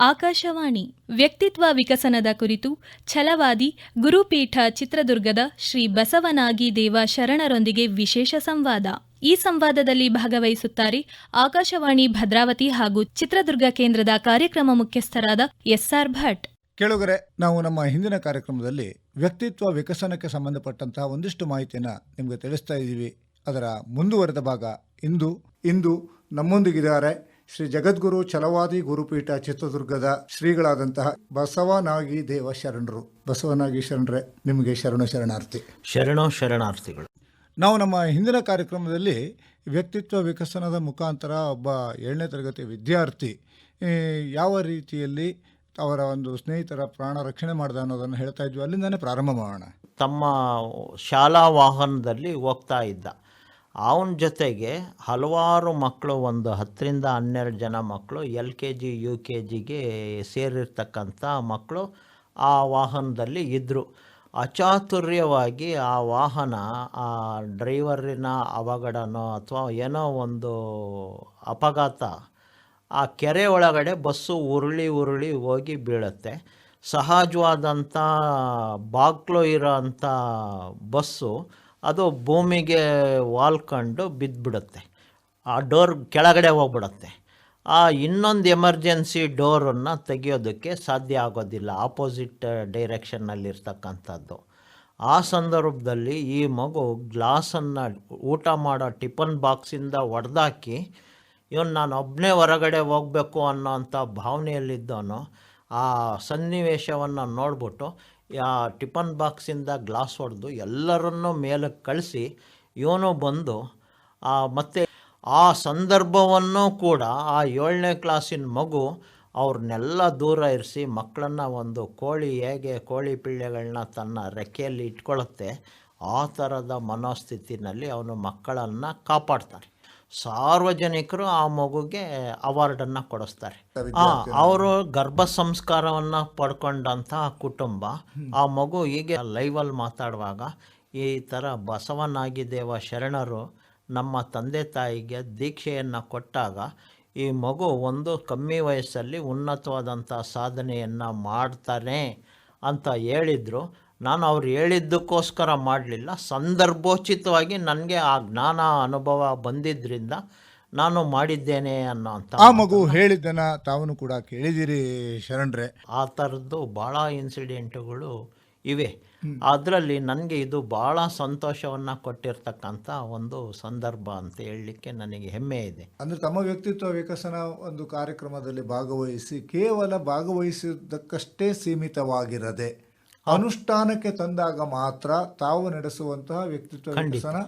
ಆಕಾಶವಾಣಿ ವ್ಯಕ್ತಿತ್ವ ವಿಕಸನದ ಕುರಿತು ಛಲವಾದಿ ಗುರುಪೀಠ ಚಿತ್ರದುರ್ಗದ ಶ್ರೀ ಬಸವನಾಗಿ ದೇವ ಶರಣರೊಂದಿಗೆ ವಿಶೇಷ ಸಂವಾದ. ಈ ಸಂವಾದದಲ್ಲಿ ಭಾಗವಹಿಸುತ್ತಾರೆ ಆಕಾಶವಾಣಿ ಭದ್ರಾವತಿ ಹಾಗೂ ಚಿತ್ರದುರ್ಗ ಕೇಂದ್ರದ ಕಾರ್ಯಕ್ರಮ ಮುಖ್ಯಸ್ಥರಾದ ಎಸ್ಆರ್ ಭಟ್. ಕೇಳುಗರೆ, ನಾವು ನಮ್ಮ ಹಿಂದಿನ ಕಾರ್ಯಕ್ರಮದಲ್ಲಿ ವ್ಯಕ್ತಿತ್ವ ವಿಕಸನಕ್ಕೆ ಸಂಬಂಧಪಟ್ಟಂತಹ ಒಂದಿಷ್ಟು ಮಾಹಿತಿಯನ್ನು ನಿಮಗೆ ತಿಳಿಸ್ತಾ ಇದ್ದೀವಿ. ಅದರ ಮುಂದುವರೆದ ಭಾಗ ಇಂದು. ಇಂದು ನಮ್ಮೊಂದಿಗಿದ್ದಾರೆ ಶ್ರೀ ಜಗದ್ಗುರು ಛಲವಾದಿ ಗುರುಪೀಠ ಚಿತ್ರದುರ್ಗದ ಶ್ರೀಗಳಾದಂತಹ ಬಸವನಾಗಿ ದೇವ ಶರಣರು. ಬಸವನಾಗಿ ಶರಣರೇ ನಿಮಗೆ ಶರಣ ಶರಣಾರ್ಥಿ. ಶರಣೋ ಶರಣಾರ್ಥಿಗಳು. ನಾವು ನಮ್ಮ ಹಿಂದಿನ ಕಾರ್ಯಕ್ರಮದಲ್ಲಿ ವ್ಯಕ್ತಿತ್ವ ವಿಕಸನದ ಮುಖಾಂತರ ಒಬ್ಬ ಏಳನೇ ತರಗತಿ ವಿದ್ಯಾರ್ಥಿ ಯಾವ ರೀತಿಯಲ್ಲಿ ಅವರ ಒಂದು ಸ್ನೇಹಿತರ ಪ್ರಾಣ ರಕ್ಷಣೆ ಮಾಡಿದ ಅನ್ನೋದನ್ನು ಹೇಳ್ತಾ ಇದ್ವಿ. ಅಲ್ಲಿಂದನೇ ಪ್ರಾರಂಭ ಮಾಡೋಣ. ತಮ್ಮ ಶಾಲಾ ವಾಹನದಲ್ಲಿ ಹೋಗ್ತಾ ಇದ್ದ. ಅವನ ಜೊತೆಗೆ ಹಲವಾರು ಮಕ್ಕಳು, ಒಂದು ಹತ್ತರಿಂದ ಹನ್ನೆರಡು ಜನ ಮಕ್ಕಳು, L K G, U K ಜಿಗೆ ಸೇರಿರ್ತಕ್ಕಂಥ ಮಕ್ಕಳು ಆ ವಾಹನದಲ್ಲಿ ಇದ್ದರು ಅಚಾತುರ್ಯವಾಗಿ ಆ ವಾಹನ, ಆ ಡ್ರೈವರಿನ ಅವಘಡನೋ ಅಥವಾ ಏನೋ ಒಂದು ಅಪಘಾತ, ಆ ಕೆರೆ ಒಳಗಡೆ ಬಸ್ಸು ಉರುಳಿ ಉರುಳಿ ಹೋಗಿ ಬೀಳುತ್ತೆ. ಸಹಜವಾದಂಥ ಬಾಗ್ಲು ಇರೋ ಅಂಥ ಬಸ್ಸು ಅದು ಭೂಮಿಗೆ ವಾಲ್ಕೊಂಡು ಬಿದ್ದುಬಿಡುತ್ತೆ. ಆ ಡೋರ್ ಕೆಳಗಡೆ ಹೋಗ್ಬಿಡುತ್ತೆ. ಆ ಇನ್ನೊಂದು ಎಮರ್ಜೆನ್ಸಿ ಡೋರನ್ನು ತೆಗೆಯೋದಕ್ಕೆ ಸಾಧ್ಯ ಆಗೋದಿಲ್ಲ. ಆಪೋಸಿಟ್ ಡೈರೆಕ್ಷನ್ನಲ್ಲಿರ್ತಕ್ಕಂಥದ್ದು. ಆ ಸಂದರ್ಭದಲ್ಲಿ ಈ ಮಗು ಗ್ಲಾಸನ್ನು ಊಟ ಮಾಡೋ ಟಿಫನ್ ಬಾಕ್ಸಿಂದ ಒಡೆದಾಕಿ, ಇವನು ನಾನು ಒಬ್ಬನೇ ಹೊರಗಡೆ ಹೋಗಬೇಕು ಅನ್ನೋಂಥ ಭಾವನೆಯಲ್ಲಿದ್ದವನು ಆ ಸನ್ನಿವೇಶವನ್ನು ನೋಡ್ಬಿಟ್ಟು ಆ ಟಿಫನ್ ಬಾಕ್ಸಿಂದ ಗ್ಲಾಸ್ ಹೊಡೆದು ಎಲ್ಲರನ್ನೂ ಮೇಲಕ್ಕೆ ಕಳಿಸಿ ಇವನು ಬಂದು, ಆ ಮತ್ತೆ ಆ ಸಂದರ್ಭವನ್ನು ಕೂಡ ಆ ಏಳನೇ ಕ್ಲಾಸಿನ ಮಗು ಅವ್ರನ್ನೆಲ್ಲ ದೂರ ಇರಿಸಿ ಮಕ್ಕಳನ್ನು ಒಂದು ಕೋಳಿ ಹೇಗೆ ಕೋಳಿ ಪಿಳ್ಳೆಗಳನ್ನ ತನ್ನ ರೆಕ್ಕೆಯಲ್ಲಿ ಇಟ್ಕೊಳ್ಳುತ್ತೆ ಆ ಥರದ ಮನೋಸ್ಥಿತಿನಲ್ಲಿ ಅವನು ಮಕ್ಕಳನ್ನು ಕಾಪಾಡ್ತಾರೆ ಸಾರ್ವಜನಿಕರು ಆ ಮಗುಗೆ ಅವಾರ್ಡನ್ನು ಕೊಡಿಸ್ತಾರೆ. ಅವರು ಗರ್ಭ ಸಂಸ್ಕಾರವನ್ನು ಪಡ್ಕೊಂಡಂತಹ ಕುಟುಂಬ ಆ ಮಗು ಹೀಗೆ ಲೈವಲ್ಲಿ ಮಾತಾಡುವಾಗ ಈ ಥರ ಬಸವನಾಗಿದ್ದೇವ ಶರಣರು ನಮ್ಮ ತಂದೆ ತಾಯಿಗೆ ದೀಕ್ಷೆಯನ್ನು ಕೊಟ್ಟಾಗ ಈ ಮಗು ಒಂದು ಕಮ್ಮಿ ವಯಸ್ಸಲ್ಲಿ ಉನ್ನತವಾದಂಥ ಸಾಧನೆಯನ್ನು ಮಾಡ್ತಾನೆ ಅಂತ ಹೇಳಿದರು. ನಾನು ಅವ್ರು ಹೇಳಿದ್ದಕ್ಕೋಸ್ಕರ ಮಾಡಲಿಲ್ಲ. ಸಂದರ್ಭೋಚಿತವಾಗಿ ನನಗೆ ಆ ಜ್ಞಾನ ಅನುಭವ ಬಂದಿದ್ದರಿಂದ ನಾನು ಮಾಡಿದ್ದೇನೆ ಅನ್ನೋ ಅಂತ ಆ ಮಗು ಹೇಳಿದ್ದನ್ನ ತಾವನು ಕೂಡ ಕೇಳಿದಿರಿ ಶರಣರೇ. ಆ ಥರದ್ದು ಭಾಳ ಇನ್ಸಿಡೆಂಟುಗಳು ಇವೆ. ಅದರಲ್ಲಿ ನನಗೆ ಇದು ಭಾಳ ಸಂತೋಷವನ್ನು ಕೊಟ್ಟಿರ್ತಕ್ಕಂಥ ಒಂದು ಸಂದರ್ಭ ಅಂತ ಹೇಳಲಿಕ್ಕೆ ನನಗೆ ಹೆಮ್ಮೆ ಇದೆ. ಅಂದರೆ ತಮ್ಮ ವ್ಯಕ್ತಿತ್ವ ವಿಕಸನ ಒಂದು ಕಾರ್ಯಕ್ರಮದಲ್ಲಿ ಭಾಗವಹಿಸಿ ಕೇವಲ ಭಾಗವಹಿಸಿದ್ದಕ್ಕಷ್ಟೇ ಸೀಮಿತವಾಗಿರದೆ ಅನುಷ್ಠಾನಕ್ಕೆ ತಂದಾಗ ಮಾತ್ರ ತಾವು ನಡೆಸುವಂತಹ ವ್ಯಕ್ತಿತ್ವ ವಿಕಸನ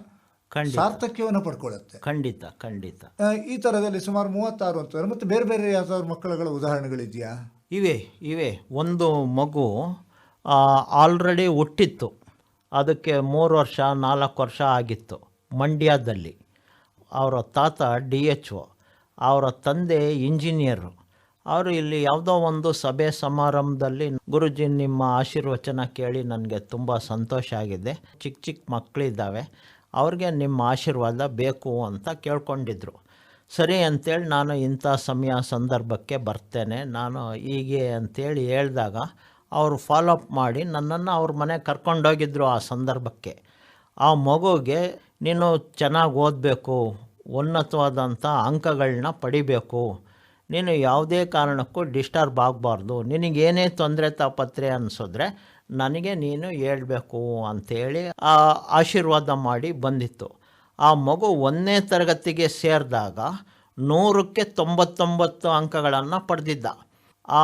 ಸಾರ್ಥಕ್ಯವನ್ನು ಪಡ್ಕೊಳ್ಳುತ್ತೆ. ಖಂಡಿತ ಖಂಡಿತ. ಈ ತರದಲ್ಲಿ ಸುಮಾರು ಮೂವತ್ತಾರು ಅಂತ ಮತ್ತೆ ಬೇರೆ ಬೇರೆ ಯಾವ್ದಾದ್ರು ಮಕ್ಕಳುಗಳ ಉದಾಹರಣೆಗಳಿದೆಯಾ? ಇವೆ ಇವೆ. ಒಂದು ಮಗು ಆಲ್ರೆಡಿ ಹುಟ್ಟಿತ್ತು. ಅದಕ್ಕೆ ಮೂರು ವರ್ಷ ನಾಲ್ಕು ವರ್ಷ ಆಗಿತ್ತು ಮಂಡ್ಯದಲ್ಲಿ. ಅವರ ತಾತ ಡಿ ಎಚ್ ಒ. ಅವರ ತಂದೆ ಇಂಜಿನಿಯರು. ಅವರು ಇಲ್ಲಿ ಯಾವುದೋ ಒಂದು ಸಭೆ ಸಮಾರಂಭದಲ್ಲಿ ಗುರುಜಿ ನಿಮ್ಮ ಆಶೀರ್ವಚನ ಕೇಳಿ ನನಗೆ ತುಂಬ ಸಂತೋಷ ಆಗಿದೆ. ಚಿಕ್ಕ ಚಿಕ್ಕ ಮಕ್ಕಳಿದ್ದಾವೆ. ಅವ್ರಿಗೆ ನಿಮ್ಮ ಆಶೀರ್ವಾದ ಬೇಕು ಅಂತ ಕೇಳ್ಕೊಂಡಿದ್ರು. ಸರಿ ಅಂತೇಳಿ ನಾನು ಇಂಥ ಸಮಯ ಸಂದರ್ಭಕ್ಕೆ ಬರ್ತೇನೆ. ನಾನು ಹೀಗೆ ಅಂತೇಳಿ ಹೇಳಿದಾಗ ಅವರು ಫಾಲೋಅಪ್ ಮಾಡಿ ನನ್ನನ್ನು ಅವ್ರ ಮನೆಗೆ ಕರ್ಕೊಂಡೋಗಿದ್ರು ಆ ಸಂದರ್ಭಕ್ಕೆ. ಆ ಮಗುಗೆ ನೀನು ಚೆನ್ನಾಗಿ ಓದಬೇಕು, ಉನ್ನತವಾದಂಥ ಅಂಕಗಳನ್ನ ಪಡಿಬೇಕು ನೀನು ಯಾವುದೇ ಕಾರಣಕ್ಕೂ ಡಿಸ್ಟರ್ಬ್ ಆಗಬಾರ್ದು. ನಿನಗೇನೇ ತೊಂದರೆ ತಾಪತ್ರೆ ಅನಿಸಿದ್ರೆ ನನಗೆ ನೀನು ಹೇಳಬೇಕು ಅಂಥೇಳಿ ಆ ಆಶೀರ್ವಾದ ಮಾಡಿ ಬಂದಿತ್ತು. ಆ ಮಗು ಒಂದನೇ ತರಗತಿಗೆ ಸೇರಿದಾಗ ನೂರಕ್ಕೆ ತೊಂಬತ್ತೊಂಬತ್ತು ಅಂಕಗಳನ್ನು ಪಡೆದಿದ್ದ. ಆ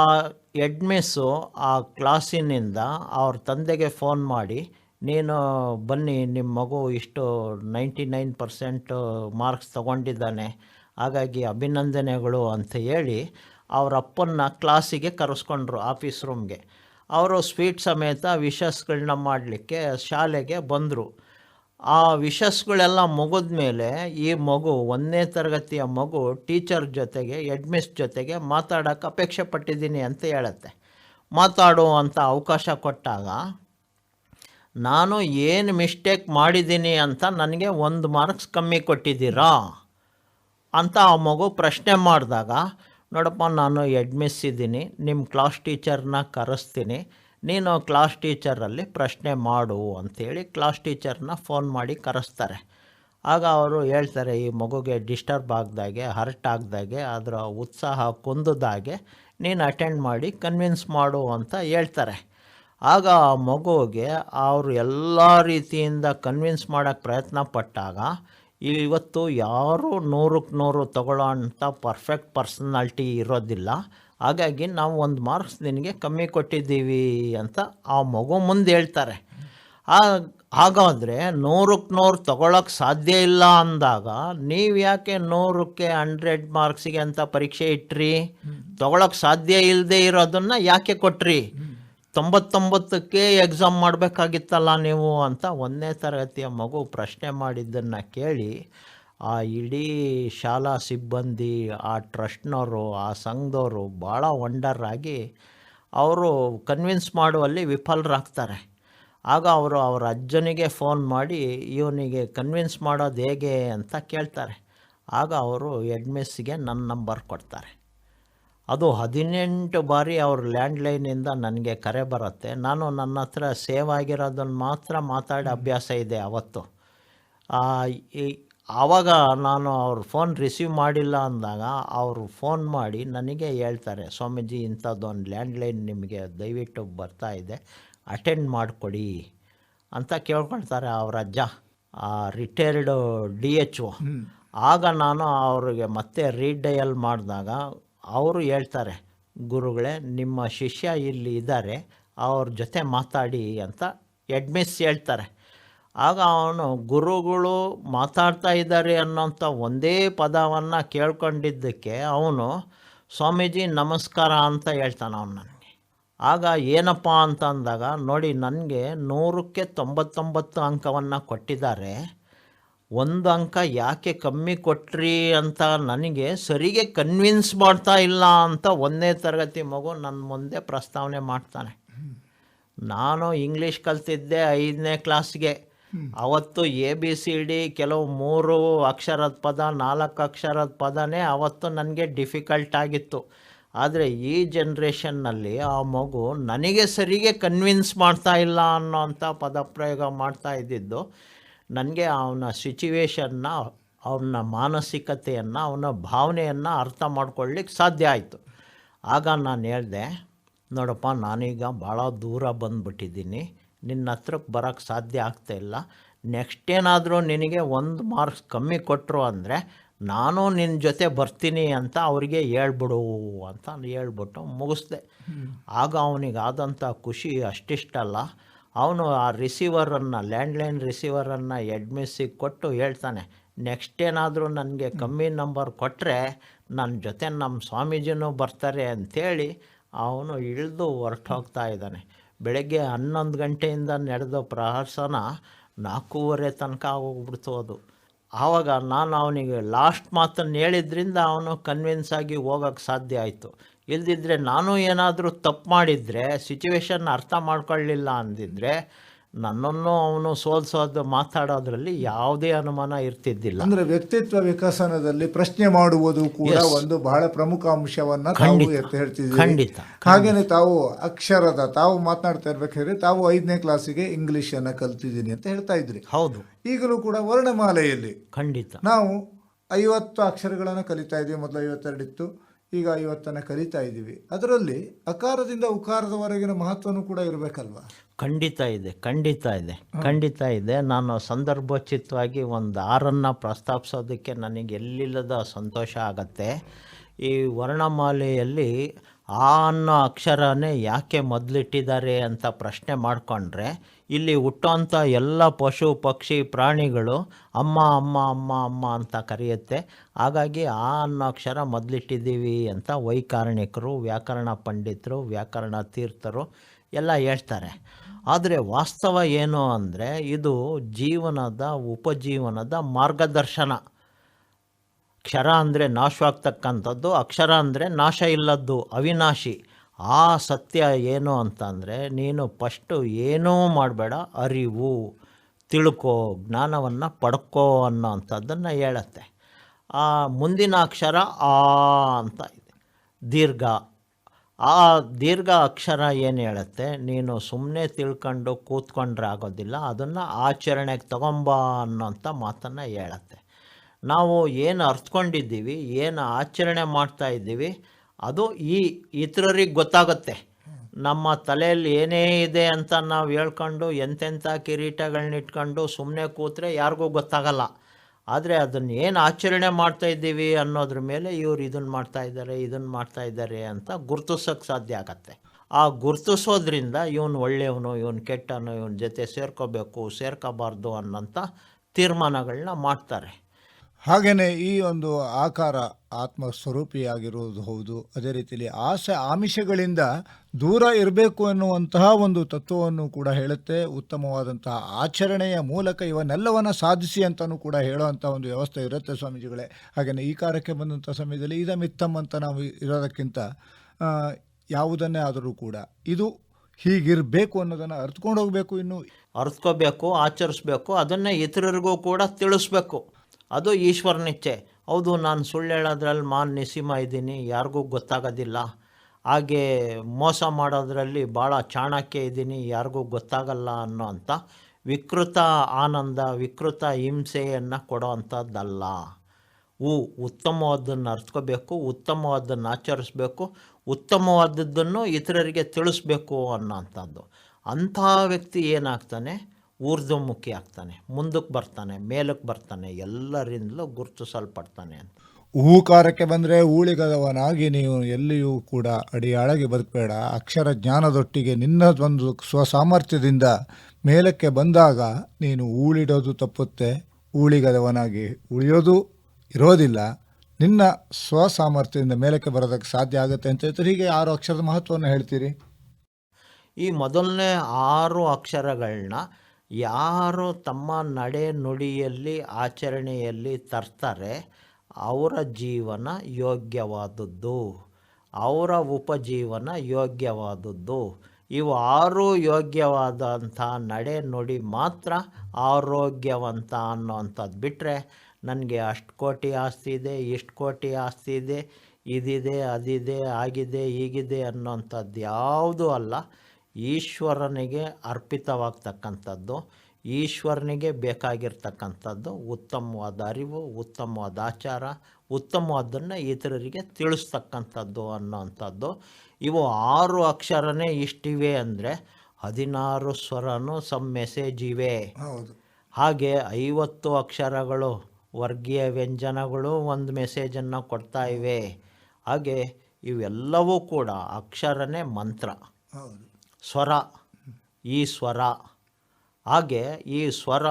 ಎಡ್ಮಿಸ್ಸು ಆ ಕ್ಲಾಸಿನಿಂದ ಅವ್ರ ತಂದೆಗೆ ಫೋನ್ ಮಾಡಿ, ನೀನು ಬನ್ನಿ ನಿಮ್ಮ ಮಗು ಇಷ್ಟು ನೈಂಟಿ ನೈನ್ ಪರ್ಸೆಂಟ್ ಮಾರ್ಕ್ಸ್ ತಗೊಂಡಿದ್ದಾನೆ. ಹಾಗಾಗಿ ಅಭಿನಂದನೆಗಳು ಅಂತ ಹೇಳಿ ಅವ್ರ ಅಪ್ಪನ್ನ ಕ್ಲಾಸಿಗೆ ಕರೆಸ್ಕೊಂಡ್ರು ಆಫೀಸ್ ರೂಮ್ಗೆ. ಅವರು ಸ್ವೀಟ್ ಸಮೇತ ವಿಶಸ್ಗಳನ್ನ ಮಾಡಲಿಕ್ಕೆ ಶಾಲೆಗೆ ಬಂದರು. ಆ ವಿಷಸ್ಗಳೆಲ್ಲ ಮುಗಿದ ಮೇಲೆ ಈ ಮಗು, ಒಂದನೇ ತರಗತಿಯ ಮಗು ಟೀಚರ್ ಜೊತೆಗೆ ಎಡ್ಮಿಸ್ ಜೊತೆಗೆ ಮಾತಾಡೋಕೆ ಅಪೇಕ್ಷೆ ಪಟ್ಟಿದ್ದೀನಿ ಅಂತ ಹೇಳುತ್ತೆ. ಮಾತಾಡುವಂಥ ಅವಕಾಶ ಕೊಟ್ಟಾಗ, ನಾನು ಏನು ಮಿಸ್ಟೇಕ್ ಮಾಡಿದ್ದೀನಿ ಅಂತ ನನಗೆ ಒಂದು ಮಾರ್ಕ್ಸ್ ಕಮ್ಮಿ ಕೊಟ್ಟಿದ್ದೀರಾ? ಅಂತ ಆ ಮಗು ಪ್ರಶ್ನೆ ಮಾಡಿದಾಗ, ನೋಡಪ್ಪ, ನಾನು ಎಡ್ಮಿಸ್ ಇದ್ದೀನಿ ನಿಮ್ಮ ಕ್ಲಾಸ್ ಟೀಚರ್ನ ಕರೆಸ್ತೀನಿ, ನೀನು ಕ್ಲಾಸ್ ಟೀಚರಲ್ಲಿ ಪ್ರಶ್ನೆ ಮಾಡು ಅಂಥೇಳಿ ಕ್ಲಾಸ್ ಟೀಚರ್ನ ಫೋನ್ ಮಾಡಿ ಕರೆಸ್ತಾರೆ. ಆಗ ಅವರು ಹೇಳ್ತಾರೆ, ಈ ಮಗುಗೆ ಡಿಸ್ಟರ್ಬ್ ಆಗ್ದಾಗೆ, ಹರ್ಟ್ ಆಗ್ದಾಗೆ, ಅದರ ಉತ್ಸಾಹ ಕುಂದದಾಗೆ, ನೀನು ಅಟೆಂಡ್ ಮಾಡಿ ಕನ್ವಿನ್ಸ್ ಮಾಡು ಅಂತ ಹೇಳ್ತಾರೆ. ಆಗ ಆ ಮಗುಗೆ ಅವರು ಎಲ್ಲ ರೀತಿಯಿಂದ ಕನ್ವಿನ್ಸ್ ಮಾಡೋಕ್ಕೆ ಪ್ರಯತ್ನ ಪಟ್ಟಾಗ ಇವತ್ತು ಯಾರೂ ನೂರಕ್ಕೆ ನೂರು ತಗೊಳ್ಳೋ ಅಂಥ ಪರ್ಫೆಕ್ಟ್ ಪರ್ಸ್ನಾಲ್ಟಿ ಇರೋದಿಲ್ಲ. ಹಾಗಾಗಿ ನಾವು ಒಂದು ಮಾರ್ಕ್ಸ್ ನಿನಗೆ ಕಮ್ಮಿ ಕೊಟ್ಟಿದ್ದೀವಿ ಅಂತ ಆ ಮಗು ಮುಂದೆ ಹೇಳ್ತಾರೆ. ಹಾಗಾದರೆ ನೂರಕ್ಕೆ ನೂರು ತಗೊಳಕ್ಕೆ ಸಾಧ್ಯ ಇಲ್ಲ ಅಂದಾಗ ನೀವು ಯಾಕೆ ನೂರಕ್ಕೆ ಹಂಡ್ರೆಡ್ ಮಾರ್ಕ್ಸಿಗೆ ಅಂತ ಪರೀಕ್ಷೆ ಇಟ್ರಿ? ತಗೊಳಕ್ಕೆ ಸಾಧ್ಯ ಇಲ್ಲದೆ ಇರೋದನ್ನು ಯಾಕೆ ಕೊಟ್ರಿ? ತೊಂಬತ್ತೊಂಬತ್ತಕ್ಕೆ ಎಕ್ಸಾಮ್ ಮಾಡಬೇಕಾಗಿತ್ತಲ್ಲ ನೀವು ಅಂತ ಒಂದನೇ ತರಗತಿಯ ಮಗು ಪ್ರಶ್ನೆ ಮಾಡಿದ್ದನ್ನು ಕೇಳಿ ಆ ಇಡೀ ಶಾಲಾ ಸಿಬ್ಬಂದಿ, ಆ ಟ್ರಸ್ಟ್ನವರು, ಆ ಸಂಘದವರು ಭಾಳ ವಂಡರ್ ಆಗಿ ಅವರು ಕನ್ವಿನ್ಸ್ ಮಾಡುವಲ್ಲಿ ವಿಫಲರಾಗ್ತಾರೆ. ಆಗ ಅವರು ಅವರ ಅಜ್ಜನಿಗೆ ಫೋನ್ ಮಾಡಿ, ಇವನಿಗೆ ಕನ್ವಿನ್ಸ್ ಮಾಡೋದು ಹೇಗೆ? ಅಂತ ಕೇಳ್ತಾರೆ. ಆಗ ಅವರು ಎಡ್ಮಿಸ್ಗೆ ನನ್ನ ನಂಬರ್ ಕೊಡ್ತಾರೆ. ಅದು ಹದಿನೆಂಟು ಬಾರಿ ಅವ್ರ ಲ್ಯಾಂಡ್ಲೈನಿಂದ ನನಗೆ ಕರೆ ಬರುತ್ತೆ. ನಾನು ನನ್ನ ಹತ್ರ ಸೇವ್ ಆಗಿರೋದನ್ನು ಮಾತ್ರ ಮಾತಾಡಿ ಅಭ್ಯಾಸ ಇದೆ ಅವತ್ತು. ಆವಾಗ ನಾನು ಅವ್ರ ಫೋನ್ ರಿಸೀವ್ ಮಾಡಿಲ್ಲ ಅಂದಾಗ ಅವರು ಫೋನ್ ಮಾಡಿ ನನಗೆ ಹೇಳ್ತಾರೆ ಸ್ವಾಮೀಜಿ ಇಂಥದ್ದೊಂದು ಲ್ಯಾಂಡ್ಲೈನ್ ನಿಮಗೆ ದಯವಿಟ್ಟು ಬರ್ತಾ ಇದೆ ಅಟೆಂಡ್ ಮಾಡಿಕೊಡಿ ಅಂತ ಕೇಳ್ಕೊಳ್ತಾರೆ ಅವರ ಅಜ್ಜ ರಿಟೈರ್ಡ್ ಡಿ ಎಚ್ ಒ. ಆಗ ನಾನು ಅವ್ರಿಗೆ ಮತ್ತೆ ರೀಡಯಲ್ ಮಾಡಿದಾಗ ಅವರು ಹೇಳ್ತಾರೆ, ಗುರುಗಳೇ, ನಿಮ್ಮ ಶಿಷ್ಯ ಇಲ್ಲಿ ಇದ್ದಾರೆ, ಅವ್ರ ಜೊತೆ ಮಾತಾಡಿ ಅಂತ ಎಡ್ಮಿಸ್ ಹೇಳ್ತಾರೆ. ಆಗ ಅವನು, ಗುರುಗಳು ಮಾತಾಡ್ತಾ ಇದ್ದಾರೆ ಅನ್ನೋಂಥ ಒಂದೇ ಪದವನ್ನು ಕೇಳ್ಕೊಂಡಿದ್ದಕ್ಕೆ ಅವನು, ಸ್ವಾಮೀಜಿ, ನಮಸ್ಕಾರ ಅಂತ ಹೇಳ್ತಾನೆ ಅವನು ನನಗೆ. ಆಗ ಏನಪ್ಪ ಅಂತ ಅಂದಾಗ ನೋಡಿ, ನನಗೆ ನೂರಕ್ಕೆ ತೊಂಬತ್ತೊಂಬತ್ತು ಅಂಕವನ್ನು ಕೊಟ್ಟಿದ್ದಾರೆ. ಒಂದು ಅಂಕ ಯಾಕೆ ಕಮ್ಮಿ ಕೊಟ್ರಿ ಅಂತ ನನಗೆ ಸರಿಗೆ ಕನ್ವಿನ್ಸ್ ಮಾಡ್ತಾ ಇಲ್ಲ ಅಂತ ಒಂದನೇ ತರಗತಿ ಮಗು ನನ್ನ ಮುಂದೆ ಪ್ರಸ್ತಾವನೆ ಮಾಡ್ತಾನೆ. ನಾನು ಇಂಗ್ಲೀಷ್ ಕಲ್ತಿದ್ದೆ ಐದನೇ ಕ್ಲಾಸ್ಗೆ ಅವತ್ತು ಎ ಬಿ ಸಿ ಡಿ ಕೆಲವು ಮೂರು ಅಕ್ಷರದ ಪದ, ನಾಲ್ಕು ಅಕ್ಷರದ ಪದನೇ ಅವತ್ತು ನನಗೆ ಡಿಫಿಕಲ್ಟ್ ಆಗಿತ್ತು. ಆದರೆ ಈ ಜನ್ರೇಷನ್ನಲ್ಲಿ ಆ ಮಗು ನನಗೆ ಸರಿಗೆ ಕನ್ವಿನ್ಸ್ ಮಾಡ್ತಾ ಇಲ್ಲ ಅನ್ನೋಂಥ ಪದಪ್ರಯೋಗ ಮಾಡ್ತಾ ಇದ್ದಿದ್ದು. ನನಗೆ ಅವನ ಸಿಚುವೇಶನ್ನ ಅವನ ಮಾನಸಿಕತೆಯನ್ನು ಅವನ ಭಾವನೆಯನ್ನು ಅರ್ಥ ಮಾಡ್ಕೊಳ್ಳಿಕ್ಕೆ ಸಾಧ್ಯ ಆಯಿತು. ಆಗ ನಾನು ಹೇಳಿದೆ ನೋಡಪ್ಪ ನಾನೀಗ ಭಾಳ ದೂರ ಬಂದುಬಿಟ್ಟಿದ್ದೀನಿ. ನಿನ್ನ ಹತ್ರಕ್ಕೆ ಬರೋಕ್ಕೆ ಸಾಧ್ಯ ಆಗ್ತಾ ಇಲ್ಲ. ನೆಕ್ಸ್ಟ್ ಏನಾದರೂ ನಿನಗೆ ಒಂದು ಮಾರ್ಕ್ಸ್ ಕಮ್ಮಿ ಕೊಟ್ಟರು ಅಂದರೆ ನಾನು ನಿನ್ನ ಜೊತೆ ಬರ್ತೀನಿ ಅಂತ ಅವರಿಗೆ ಹೇಳ್ಬಿಡು ಅಂತ ಹೇಳ್ಬಿಟ್ಟು ಮುಗಿಸ್ದೆ. ಆಗ ಅವನಿಗಾದಂಥ ಖುಷಿ ಅಷ್ಟಿಷ್ಟಲ್ಲ. ಅವನು ಆ ರಿಸೀವರನ್ನು, ಲ್ಯಾಂಡ್ಲೈನ್ ರಿಸೀವರನ್ನು ಎಡ್ಮಿಸಿಗೆ ಕೊಟ್ಟು ಹೇಳ್ತಾನೆ, ನೆಕ್ಸ್ಟ್ ಏನಾದರೂ ನನಗೆ ಕಮ್ಮಿ ನಂಬರ್ ಕೊಟ್ಟರೆ ನನ್ನ ಜೊತೆ ನಮ್ಮ ಸ್ವಾಮೀಜಿನೂ ಬರ್ತಾರೆ ಅಂಥೇಳಿ ಅವನು ಇಳಿದು ಹೊರಟು ಹೋಗ್ತಾ ಇದ್ದಾನೆ. ಬೆಳಗ್ಗೆ ಹನ್ನೊಂದು ಗಂಟೆಯಿಂದ ನಡೆದ ಪ್ರಹಸನ ನಾಲ್ಕೂವರೆ ತನಕ ಹೋಗ್ಬಿಡ್ತು ಅದು. ಆವಾಗ ನಾನು ಅವನಿಗೆ ಲಾಸ್ಟ್ ಮಾತನ್ನು ಹೇಳಿದ್ರಿಂದ ಅವನು ಕನ್ವಿನ್ಸ್ ಆಗಿ ಹೋಗೋಕ್ಕೆ ಸಾಧ್ಯ ಆಯಿತು. ಇಲ್ದಿದ್ರೆ ನಾನು ಏನಾದರೂ ತಪ್ಪು ಮಾಡಿದರೆ ಸಿಚುವೇಶನ್ ಅರ್ಥ ಮಾಡ್ಕೊಳ್ಳಿಲ್ಲ ಅಂದಿದ್ರೆ ನನ್ನನ್ನು ಅವನು ಸೋಲ್ಸೋದು ಮಾತಾಡೋದ್ರಲ್ಲಿ ಯಾವುದೇ ಅನುಮಾನ ಇರ್ತಿದ್ದಿಲ್ಲ. ಅಂದರೆ ವ್ಯಕ್ತಿತ್ವ ವಿಕಸನದಲ್ಲಿ ಪ್ರಶ್ನೆ ಮಾಡುವುದು ಕೂಡ ಒಂದು ಬಹಳ ಪ್ರಮುಖ ಅಂಶವನ್ನು ಹೇಳ್ತಿದ್ದೀವಿ ಖಂಡಿತ. ಹಾಗೇನೆ ತಾವು ಅಕ್ಷರದ ತಾವು ಮಾತನಾಡ್ತಾ ಇರ್ಬೇಕಾದ್ರೆ ತಾವು ಐದನೇ ಕ್ಲಾಸಿಗೆ ಇಂಗ್ಲೀಷನ್ನು ಕಲ್ತಿದ್ದೀನಿ ಅಂತ ಹೇಳ್ತಾ ಇದ್ರಿ. ಹೌದು. ಈಗಲೂ ಕೂಡ ವರ್ಣಮಾಲೆಯಲ್ಲಿ ಖಂಡಿತ. ನಾವು ಐವತ್ತು ಅಕ್ಷರಗಳನ್ನು ಕಲಿತಾ ಇದ್ದೀವಿ. ಮೊದಲು ಐವತ್ತೆರಡಿತ್ತು. ಈಗ ಇವತ್ತನ್ನು ಕಲಿತಾ ಇದ್ದೀವಿ. ಅದರಲ್ಲಿ ಅಕಾರದಿಂದ ಉಕಾರದವರೆಗಿನ ಮಹತ್ವನೂ ಕೂಡ ಇರಬೇಕಲ್ವಾ? ಖಂಡಿತ ಇದೆ ಖಂಡಿತ ಇದೆ ಖಂಡಿತ ಇದೆ. ನಾನು ಸಂದರ್ಭೋಚಿತವಾಗಿ ಒಂದು ಆರನ್ನು ಪ್ರಸ್ತಾಪಿಸೋದಕ್ಕೆ ನನಗೆ ಎಲ್ಲಿಲ್ಲದ ಸಂತೋಷ ಆಗತ್ತೆ. ಈ ವರ್ಣಮಾಲೆಯಲ್ಲಿ ಆ ಅನ್ನೋ ಅಕ್ಷರನೇ ಯಾಕೆ ಮೊದಲಿಟ್ಟಿದ್ದಾರೆ ಅಂತ ಪ್ರಶ್ನೆ ಮಾಡಿಕೊಂಡ್ರೆ, ಇಲ್ಲಿ ಹುಟ್ಟೋಂಥ ಎಲ್ಲ ಪಶು, ಪಕ್ಷಿ, ಪ್ರಾಣಿಗಳು ಅಮ್ಮ ಅಮ್ಮ ಅಮ್ಮ ಅಮ್ಮ ಅಂತ ಕರೆಯುತ್ತೆ. ಹಾಗಾಗಿ ಆ ಅನ್ನೋ ಅಕ್ಷರ ಮೊದಲಿಟ್ಟಿದ್ದೀವಿ ಅಂತ ವೈಕಾರಣಿಕರು, ವ್ಯಾಕರಣ ಪಂಡಿತರು, ವ್ಯಾಕರಣ ತೀರ್ಥರು ಎಲ್ಲ ಹೇಳ್ತಾರೆ. ಆದರೆ ವಾಸ್ತವ ಏನು ಅಂದರೆ, ಇದು ಜೀವನದ, ಉಪಜೀವನದ ಮಾರ್ಗದರ್ಶನ. ಕ್ಷರ ಅಂದರೆ ನಾಶವಾಗ್ತಕ್ಕಂಥದ್ದು, ಅಕ್ಷರ ಅಂದರೆ ನಾಶ ಇಲ್ಲದ್ದು, ಅವಿನಾಶಿ. ಆ ಸತ್ಯ ಏನು ಅಂತಂದರೆ ನೀನು ಫಸ್ಟು ಏನೂ ಮಾಡಬೇಡ, ಅರಿವು, ತಿಳ್ಕೋ, ಜ್ಞಾನವನ್ನು ಪಡ್ಕೋ ಅನ್ನೋ ಅಂಥದ್ದನ್ನು ಹೇಳತ್ತೆ. ಆ ಮುಂದಿನ ಅಕ್ಷರ ಆ ಅಂತ ಇದೆ. ದೀರ್ಘ. ಆ ದೀರ್ಘ ಅಕ್ಷರ ಏನು ಹೇಳುತ್ತೆ, ನೀನು ಸುಮ್ಮನೆ ತಿಳ್ಕೊಂಡು ಕೂತ್ಕೊಂಡ್ರೆ ಆಗೋದಿಲ್ಲ ಅದನ್ನು ಆಚರಣೆಗೆ ತಗೊಂಬ ಅನ್ನೋಂಥ ಮಾತನ್ನು ಹೇಳತ್ತೆ. ನಾವು ಏನು ಅರ್ಥಕೊಂಡಿದ್ದೀವಿ ಏನು ಆಚರಣೆ ಮಾಡ್ತಾ ಇದ್ದೀವಿ, ಅದು ಈ ಇತರರಿಗೆ ಗೊತ್ತಾಗುತ್ತೆ. ನಮ್ಮ ತಲೆಯಲ್ಲಿ ಏನೇ ಇದೆ ಅಂತ ನಾವು ಹೇಳ್ಕೊಂಡು ಎಂತೆಂಥ ಕಿರೀಟಗಳನ್ನ ಇಟ್ಕೊಂಡು ಸುಮ್ಮನೆ ಕೂತ್ರೆ ಯಾರಿಗೂ ಗೊತ್ತಾಗಲ್ಲ. ಆದರೆ ಅದನ್ನು ಏನು ಆಚರಣೆ ಮಾಡ್ತಾ ಇದ್ದೀವಿ ಅನ್ನೋದ್ರ ಮೇಲೆ ಇವ್ರು ಇದನ್ನು ಮಾಡ್ತಾ ಇದ್ದಾರೆ ಇದನ್ನು ಮಾಡ್ತಾ ಇದ್ದಾರೆ ಅಂತ ಗುರುತಿಸೋಕೆ ಸಾಧ್ಯ ಆಗತ್ತೆ. ಆ ಗುರ್ತಿಸೋದ್ರಿಂದ ಇವನು ಒಳ್ಳೆಯವನು, ಇವನು ಕೆಟ್ಟನು ಇವನ ಜೊತೆ ಸೇರ್ಕೋಬೇಕು, ಸೇರ್ಕೋಬಾರ್ದು ಅನ್ನೋಂಥ ತೀರ್ಮಾನಗಳನ್ನ ಮಾಡ್ತಾರೆ. ಹಾಗೆಯೇ ಈ ಒಂದು ಆಕಾರ ಆತ್ಮ ಸ್ವರೂಪಿಯಾಗಿರುವುದು ಹೌದು. ಅದೇ ರೀತಿಯಲ್ಲಿ ಆಸೆ ಆಮಿಷಗಳಿಂದ ದೂರ ಇರಬೇಕು ಎನ್ನುವಂತಹ ಒಂದು ತತ್ವವನ್ನು ಕೂಡ ಹೇಳುತ್ತೆ. ಉತ್ತಮವಾದಂತಹ ಆಚರಣೆಯ ಮೂಲಕ ಇವನ್ನೆಲ್ಲವನ್ನು ಸಾಧಿಸಿ ಅಂತಲೂ ಕೂಡ ಹೇಳುವಂಥ ಒಂದು ವ್ಯವಸ್ಥೆ ಇರುತ್ತೆ ಸ್ವಾಮೀಜಿಗಳೇ. ಹಾಗೆಯೇ ಈ ಕಾರ್ಯಕ್ಕೆ ಬಂದಂಥ ಸಮಯದಲ್ಲಿ ಇದ ಅಂತ ನಾವು ಇರೋದಕ್ಕಿಂತ ಯಾವುದನ್ನೇ ಆದರೂ ಕೂಡ ಇದು ಹೀಗಿರಬೇಕು ಅನ್ನೋದನ್ನು ಅರ್ಥಕೊಂಡು ಹೋಗಬೇಕು ಇನ್ನು. ಅರ್ತ್ಕೋಬೇಕು, ಆಚರಿಸ್ಬೇಕು, ಅದನ್ನೇ ಇತರರಿಗೂ ಕೂಡ ತಿಳಿಸ್ಬೇಕು. ಅದು ಈಶ್ವರನಿಚ್ಛೆ ಹೌದು, ನಾನು ಸುಳ್ಳು ಹೇಳೋದ್ರಲ್ಲಿ ಮಾನ್ ನಿಸೀಮ ಇದ್ದೀನಿ, ಯಾರಿಗೂ ಗೊತ್ತಾಗೋದಿಲ್ಲ. ಹಾಗೆ ಮೋಸ ಮಾಡೋದ್ರಲ್ಲಿ ಭಾಳ ಚಾಣಕ್ಯ ಇದ್ದೀನಿ, ಯಾರಿಗೂ ಗೊತ್ತಾಗಲ್ಲ ಅನ್ನೋ ಅಂಥ ವಿಕೃತ ಆನಂದ, ವಿಕೃತ ಹಿಂಸೆಯನ್ನು ಕೊಡೋ ಅಂಥದ್ದಲ್ಲ. ಹೂ ಉತ್ತಮವಾದನ್ನು ಅರ್ಥ್ಕೋಬೇಕು ಉತ್ತಮವಾದನ್ನು ಆಚರಿಸ್ಬೇಕು, ಉತ್ತಮವಾದದ್ದನ್ನು ಇತರರಿಗೆ ತಿಳಿಸ್ಬೇಕು ಅನ್ನೋಂಥದ್ದು ಅಂಥ ವ್ಯಕ್ತಿ ಏನಾಗ್ತಾನೆ? ಊರ್ಧ್ವಮುಖಿ ಆಗ್ತಾನೆ ಮುಂದಕ್ಕೆ ಬರ್ತಾನೆ ಮೇಲಕ್ಕೆ ಬರ್ತಾನೆ ಎಲ್ಲರಿಂದಲೂ ಗುರುತಿಸಲ್ಪಡ್ತಾನೆ ಅಂತ. ಹೂಕಾರಕ್ಕೆ ಬಂದರೆ ಊಳಿಗದವನಾಗಿ ನೀವು ಎಲ್ಲಿಯೂ ಕೂಡ ಅಡಿಯಾಳಗೆ ಬದುಕಬೇಡ. ಅಕ್ಷರ ಜ್ಞಾನದೊಟ್ಟಿಗೆ ನಿನ್ನ ಒಂದು ಸ್ವಸಾಮರ್ಥ್ಯದಿಂದ ಮೇಲಕ್ಕೆ ಬಂದಾಗ ನೀನು ಊಳಿಡೋದು ತಪ್ಪುತ್ತೆ ಊಳಿಗದವನಾಗಿ ಉಳಿಯೋದು ಇರೋದಿಲ್ಲ. ನಿನ್ನ ಸ್ವಸಾಮರ್ಥ್ಯದಿಂದ ಮೇಲಕ್ಕೆ ಬರೋದಕ್ಕೆ ಸಾಧ್ಯ ಆಗುತ್ತೆ ಅಂತ ಹೇಳ್ತಾರೆ. ಹೀಗೆ ಆರು ಅಕ್ಷರದ ಮಹತ್ವವನ್ನು ಹೇಳ್ತೀರಿ. ಈ ಮೊದಲನೇ ಆರು ಅಕ್ಷರಗಳನ್ನ ಯಾರು ತಮ್ಮ ನಡೆ ನುಡಿಯಲ್ಲಿ, ಆಚರಣೆಯಲ್ಲಿ ತರ್ತಾರೆ ಅವರ ಜೀವನ ಯೋಗ್ಯವಾದದ್ದು. ಅವರ ಉಪಜೀವನ ಯೋಗ್ಯವಾದದ್ದು. ಇವು ಆರು ಯೋಗ್ಯವಾದಂಥ ನಡೆ ನುಡಿ ಮಾತ್ರ ಆರೋಗ್ಯವಂತ ಅನ್ನೋವಂಥದ್ದು ಬಿಟ್ಟರೆ ನನಗೆ ಅಷ್ಟು ಕೋಟಿ ಆಸ್ತಿ ಇದೆ, ಇಷ್ಟು ಕೋಟಿ ಆಸ್ತಿ ಇದೆ, ಇದಿದೆ, ಅದಿದೆ, ಆಗಿದೆ, ಹೀಗಿದೆ ಅನ್ನೋವಂಥದ್ದು ಯಾವುದೂ ಅಲ್ಲ. ಈಶ್ವರನಿಗೆ ಅರ್ಪಿತವಾಗ್ತಕ್ಕಂಥದ್ದು ಈಶ್ವರನಿಗೆ ಬೇಕಾಗಿರ್ತಕ್ಕಂಥದ್ದು ಉತ್ತಮವಾದ ಅರಿವು ಉತ್ತಮವಾದ ಆಚಾರ ಉತ್ತಮವಾದನ್ನು ಇತರರಿಗೆ ತಿಳಿಸ್ತಕ್ಕಂಥದ್ದು ಅನ್ನೋವಂಥದ್ದು. ಇವು ಆರು ಅಕ್ಷರನೇ ಇಷ್ಟಿವೆ ಅಂದರೆ ಹದಿನಾರು ಸ್ವರನೂ ಸಮ್ ಮೆಸೇಜ್ ಇವೆ ಹಾಗೆ ಐವತ್ತು ಅಕ್ಷರಗಳು ವರ್ಗೀಯ ವ್ಯಂಜನಗಳು ಒಂದು ಮೆಸೇಜನ್ನು ಕೊಡ್ತಾ ಇವೆ. ಹಾಗೆ ಇವೆಲ್ಲವೂ ಕೂಡ ಅಕ್ಷರನೇ ಮಂತ್ರ. ಹೌದು. ಸ್ವರ, ಈ ಸ್ವರ. ಹಾಗೆ ಈ ಸ್ವರ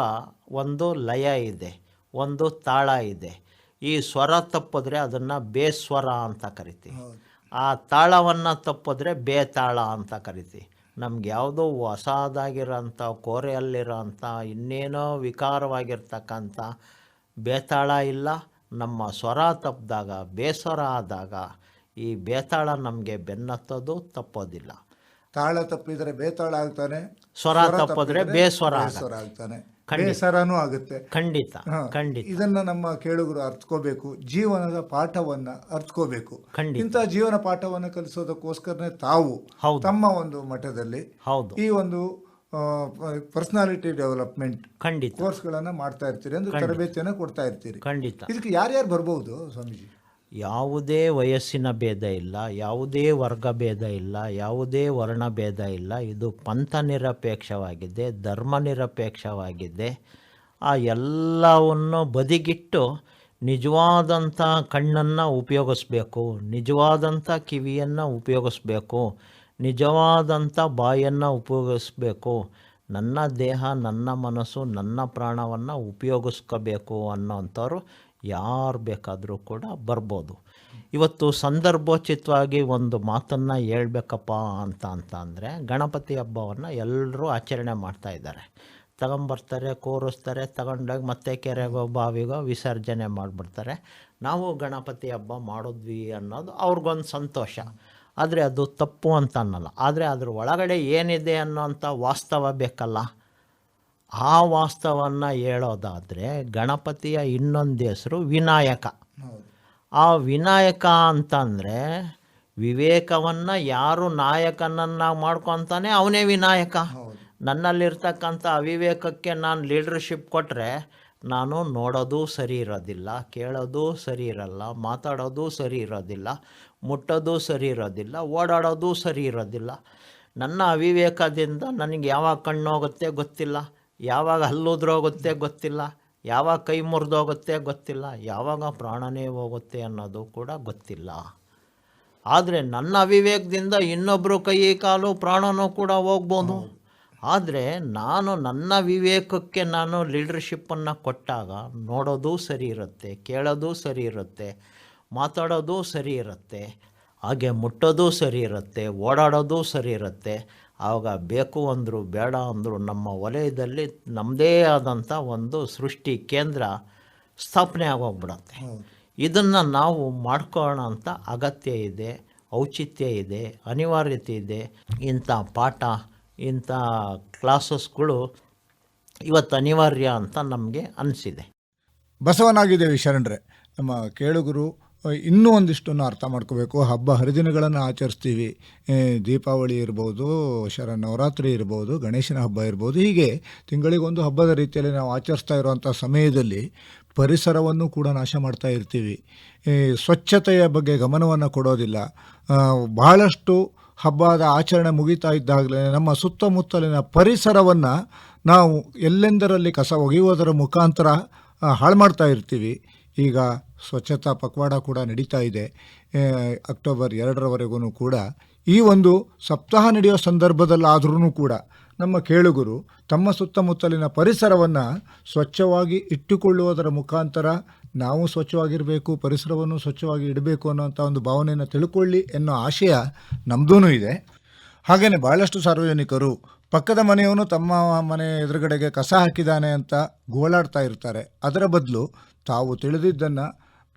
ಒಂದು ಲಯ ಇದೆ, ಒಂದು ತಾಳ ಇದೆ. ಈ ಸ್ವರ ತಪ್ಪಿದ್ರೆ ಅದನ್ನು ಬೇಸ್ವರ ಅಂತ ಕರಿತೀವಿ. ಆ ತಾಳವನ್ನು ತಪ್ಪಿದ್ರೆ ಬೇತಾಳ ಅಂತ ಕರಿತೀವಿ. ನಮ್ಗೆ ಯಾವುದೋ ಹೊಸದಾಗಿರೋಂಥ, ಕೋರೆಯಲ್ಲಿರೋಂಥ, ಇನ್ನೇನೋ ವಿಕಾರವಾಗಿರ್ತಕ್ಕಂಥ ಬೇತಾಳ ಇಲ್ಲ. ನಮ್ಮ ಸ್ವರ ತಪ್ಪಿದಾಗ, ಬೇಸ್ವರ ಆದಾಗ ಈ ಬೇತಾಳ ನಮಗೆ ಬೆನ್ನತ್ತೋದು, ತಪ್ಪೋದಿಲ್ಲ. ತಾಳ ತಪ್ಪಿದ್ರೆ ಬೇತಾಳ ಆಗ್ತಾನೆ ಸ್ವರ ತಪ್ಪಿದ್ರೆ ಬೇಸ್ವರ ಬೇಸರ ಆಗ್ತಾನೆ. ಬೇಸರನೂ ಆಗುತ್ತೆ. ಖಂಡಿತ ಖಂಡಿತ. ಇದನ್ನ ನಮ್ಮ ಕೇಳುಗರು ಅರ್ಥಕೋಬೇಕು. ಜೀವನದ ಪಾಠವನ್ನ ಅರ್ಥಕೋಬೇಕು. ಖಂಡಿತ. ಇಂತಹ ಜೀವನ ಪಾಠವನ್ನ ಕಲಿಸೋದಕ್ಕೋಸ್ಕರನೇ ತಾವು. ತಮ್ಮ ಒಂದು ಮಠದಲ್ಲಿ ಹೌದು. ಈ ಒಂದು ಪರ್ಸನಾಲಿಟಿ ಡೆವಲಪ್ಮೆಂಟ್ ಖಂಡಿತ. ಕೋರ್ಸ್ಗಳನ್ನ ಮಾಡ್ತಾ ಇರ್ತೀರಿ ಅಂದ್ರೆ ತರಬೇತಿಯನ್ನ ಕೊಡ್ತಾ ಇರ್ತೀರಿ. ಖಂಡಿತ. ಇದಕ್ಕೆ ಯಾರ್ಯಾರು ಬರಬಹುದು ಸ್ವಾಮೀಜಿ? ಯಾವುದೇ ವಯಸ್ಸಿನ ಭೇದ ಇಲ್ಲ, ಯಾವುದೇ ವರ್ಗ ಭೇದ ಇಲ್ಲ, ಯಾವುದೇ ವರ್ಣ ಭೇದ ಇಲ್ಲ. ಇದು ಪಂಥ ನಿರಪೇಕ್ಷವಾಗಿದೆ, ಧರ್ಮ ನಿರಪೇಕ್ಷವಾಗಿದೆ. ಆ ಎಲ್ಲವನ್ನು ಬದಿಗಿಟ್ಟು ನಿಜವಾದಂಥ ಕಣ್ಣನ್ನು ಉಪಯೋಗಿಸ್ಬೇಕು, ನಿಜವಾದಂಥ ಕಿವಿಯನ್ನು ಉಪಯೋಗಿಸ್ಬೇಕು, ನಿಜವಾದಂಥ ಬಾಯನ್ನು ಉಪಯೋಗಿಸ್ಬೇಕು. ನನ್ನ ದೇಹ, ನನ್ನ ಮನಸ್ಸು, ನನ್ನ ಪ್ರಾಣವನ್ನು ಉಪಯೋಗಿಸ್ಕೋಬೇಕು ಅನ್ನೋಂಥವ್ರು ಯಾರು ಬೇಕಾದರೂ ಕೂಡ ಬರ್ಬೋದು. ಇವತ್ತು ಸಂದರ್ಭೋಚಿತವಾಗಿ ಒಂದು ಮಾತನ್ನು ಹೇಳ್ಬೇಕಪ್ಪ ಅಂತ ಅಂತ ಅಂದರೆ ಗಣಪತಿ ಹಬ್ಬವನ್ನು ಎಲ್ಲರೂ ಆಚರಣೆ ಮಾಡ್ತಾ ಇದ್ದಾರೆ. ತಗೊಂಬರ್ತಾರೆ, ಕೋರಿಸ್ತಾರೆ, ತಗೊಂಡಾಗ ಮತ್ತೆ ಕೆರೆಗೋ, ಬಾವಿಗೋ ವಿಸರ್ಜನೆ ಮಾಡಿಬಿಡ್ತಾರೆ. ನಾವು ಗಣಪತಿ ಹಬ್ಬ ಮಾಡಿದ್ವಿ ಅನ್ನೋದು ಅವ್ರಿಗೊಂದು ಸಂತೋಷ. ಆದರೆ ಅದು ತಪ್ಪು ಅಂತ ಅನ್ನಲ್ಲ. ಆದರೆ ಅದ್ರ ಒಳಗಡೆ ಏನಿದೆ ಅನ್ನೋಂಥ ವಾಸ್ತವ ಬೇಕಲ್ಲ. ಆ ವಾಸ್ತವವನ್ನು ಹೇಳೋದಾದರೆ ಗಣಪತಿಯ ಇನ್ನೊಂದು ಹೆಸರು ವಿನಾಯಕ. ಆ ವಿನಾಯಕ ಅಂತಂದರೆ ವಿವೇಕವನ್ನು ಯಾರು ನಾಯಕನನ್ನಾಗಿ ಮಾಡ್ಕೊತಾನೆ ಅವನೇ ವಿನಾಯಕ. ನನ್ನಲ್ಲಿರ್ತಕ್ಕಂಥ ಅವಿವೇಕಕ್ಕೆ ನಾನು ಲೀಡರ್ಶಿಪ್ ಕೊಟ್ಟರೆ ನಾನು ನೋಡೋದು ಸರಿ ಇರೋದಿಲ್ಲ ಕೇಳೋದು ಸರಿ ಇರಲ್ಲ ಮಾತಾಡೋದು ಸರಿ ಇರೋದಿಲ್ಲ ಮುಟ್ಟೋದು ಸರಿ ಇರೋದಿಲ್ಲ ಓಡಾಡೋದು ಸರಿ ಇರೋದಿಲ್ಲ. ನನ್ನ ಅವಿವೇಕದಿಂದ ನನಗೆ ಯಾವಾಗ ಕಣ್ಣೋಗುತ್ತೆ ಗೊತ್ತಿಲ್ಲ. ಯಾವಾಗ ಹಲ್ಲುದ್ರೋಗುತ್ತೆ ಗೊತ್ತಿಲ್ಲ, ಯಾವಾಗ ಕೈ ಮುರಿದೋಗುತ್ತೆ ಗೊತ್ತಿಲ್ಲ, ಯಾವಾಗ ಪ್ರಾಣನೇ ಹೋಗುತ್ತೆ ಅನ್ನೋದು ಕೂಡ ಗೊತ್ತಿಲ್ಲ. ಆದರೆ ನನ್ನ ಅವಿವೇಕದಿಂದ ಇನ್ನೊಬ್ಬರು ಕೈ, ಕಾಲು, ಪ್ರಾಣನೂ ಕೂಡ ಹೋಗ್ಬೋದು. ಆದರೆ ನಾನು ನನ್ನ ವಿವೇಕಕ್ಕೆ ನಾನು ಲೀಡರ್ಶಿಪ್ಪನ್ನು ಕೊಟ್ಟಾಗ ನೋಡೋದು ಸರಿ ಇರುತ್ತೆ, ಕೇಳೋದು ಸರಿ ಇರುತ್ತೆ, ಮಾತಾಡೋದು ಸರಿ ಇರುತ್ತೆ, ಹಾಗೆ ಮುಟ್ಟೋದು ಸರಿ ಇರುತ್ತೆ, ಓಡಾಡೋದು ಸರಿ ಇರುತ್ತೆ ಆವಾಗ ಬೇಕು ಅಂದರು ಬೇಡ ಅಂದರು ನಮ್ಮ ವಲಯದಲ್ಲಿ ನಮ್ಮದೇ ಆದಂಥ ಒಂದು ಸೃಷ್ಟಿ ಕೇಂದ್ರ ಸ್ಥಾಪನೆ ಆಗೋಗ್ಬಿಡತ್ತೆ. ಇದನ್ನು ನಾವು ಮಾಡ್ಕೋಣ ಅಂತ ಅಗತ್ಯ ಇದೆ ಔಚಿತ್ಯ ಇದೆ ಅನಿವಾರ್ಯತೆ ಇದೆ. ಇಂಥ ಪಾಠ ಇಂಥ ಕ್ಲಾಸಸ್ಗಳು ಇವತ್ತು ಅನಿವಾರ್ಯ ಅಂತ ನಮಗೆ ಅನಿಸಿದೆ. ಬಸವನಾಗಿದ್ದೇವೆ ಶರಣರೇ. ನಮ್ಮ ಕೇಳುಗರು ಇನ್ನೂ ಒಂದಿಷ್ಟನ್ನು ಅರ್ಥ ಮಾಡ್ಕೋಬೇಕು. ಹಬ್ಬ ಹರಿದಿನಗಳನ್ನು ಆಚರಿಸ್ತೀವಿ. ದೀಪಾವಳಿ ಇರ್ಬೋದು ಶರ ನವರಾತ್ರಿ ಇರ್ಬೋದು, ಗಣೇಶನ ಹಬ್ಬ ಇರ್ಬೋದು. ಹೀಗೆ ತಿಂಗಳಿಗೊಂದು ಹಬ್ಬದ ರೀತಿಯಲ್ಲಿ ನಾವು ಆಚರಿಸ್ತಾ ಇರುವಂಥ ಸಮಯದಲ್ಲಿ ಪರಿಸರವನ್ನು ಕೂಡ ನಾಶ ಮಾಡ್ತಾ ಇರ್ತೀವಿ. ಸ್ವಚ್ಛತೆಯ ಬಗ್ಗೆ ಗಮನವನ್ನು ಕೊಡೋದಿಲ್ಲ. ಬಹಳಷ್ಟು ಹಬ್ಬದ ಆಚರಣೆ ಮುಗಿತಾ ಇದ್ದಾಗಲೇ ನಮ್ಮ ಸುತ್ತಮುತ್ತಲಿನ ಪರಿಸರವನ್ನು ನಾವು ಎಲ್ಲೆಂದರಲ್ಲಿ ಕಸ ಒಗೆಯುವುದರ ಮುಖಾಂತರ ಹಾಳು ಮಾಡ್ತಾ ಇರ್ತೀವಿ. ಈಗ ಸ್ವಚ್ಛತಾ ಪಕ್ವಾಡ ಕೂಡ ನಡೀತಾ ಇದೆ. ಅಕ್ಟೋಬರ್ ಎರಡರವರೆಗೂ ಕೂಡ. ಈ ಒಂದು ಸಪ್ತಾಹ ನಡೆಯೋ ಸಂದರ್ಭದಲ್ಲಾದ್ರೂ ಕೂಡ ನಮ್ಮ ಕೇಳುಗರು ತಮ್ಮ ಸುತ್ತಮುತ್ತಲಿನ ಪರಿಸರವನ್ನು ಸ್ವಚ್ಛವಾಗಿ ಇಟ್ಟುಕೊಳ್ಳುವುದರ ಮುಖಾಂತರ ನಾವು ಸ್ವಚ್ಛವಾಗಿರಬೇಕು, ಪರಿಸರವನ್ನು ಸ್ವಚ್ಛವಾಗಿ ಇಡಬೇಕು ಅನ್ನೋಂಥ ಒಂದು ಭಾವನೆಯನ್ನು ತಿಳ್ಕೊಳ್ಳಿ ಎನ್ನೋ ಆಶಯ ನಮ್ಮದೂ ಇದೆ. ಹಾಗೆಯೇ ಭಾಳಷ್ಟು ಸಾರ್ವಜನಿಕರು ಪಕ್ಕದ ಮನೆಯವನು ತಮ್ಮ ಮನೆ ಎದುರುಗಡೆಗೆ ಕಸ ಹಾಕಿದ್ದಾನೆ ಅಂತ ಗೋಳಾಡ್ತಾ ಇರ್ತಾರೆ. ಅದರ ಬದಲು ತಾವು ತಿಳಿದಿದ್ದನ್ನು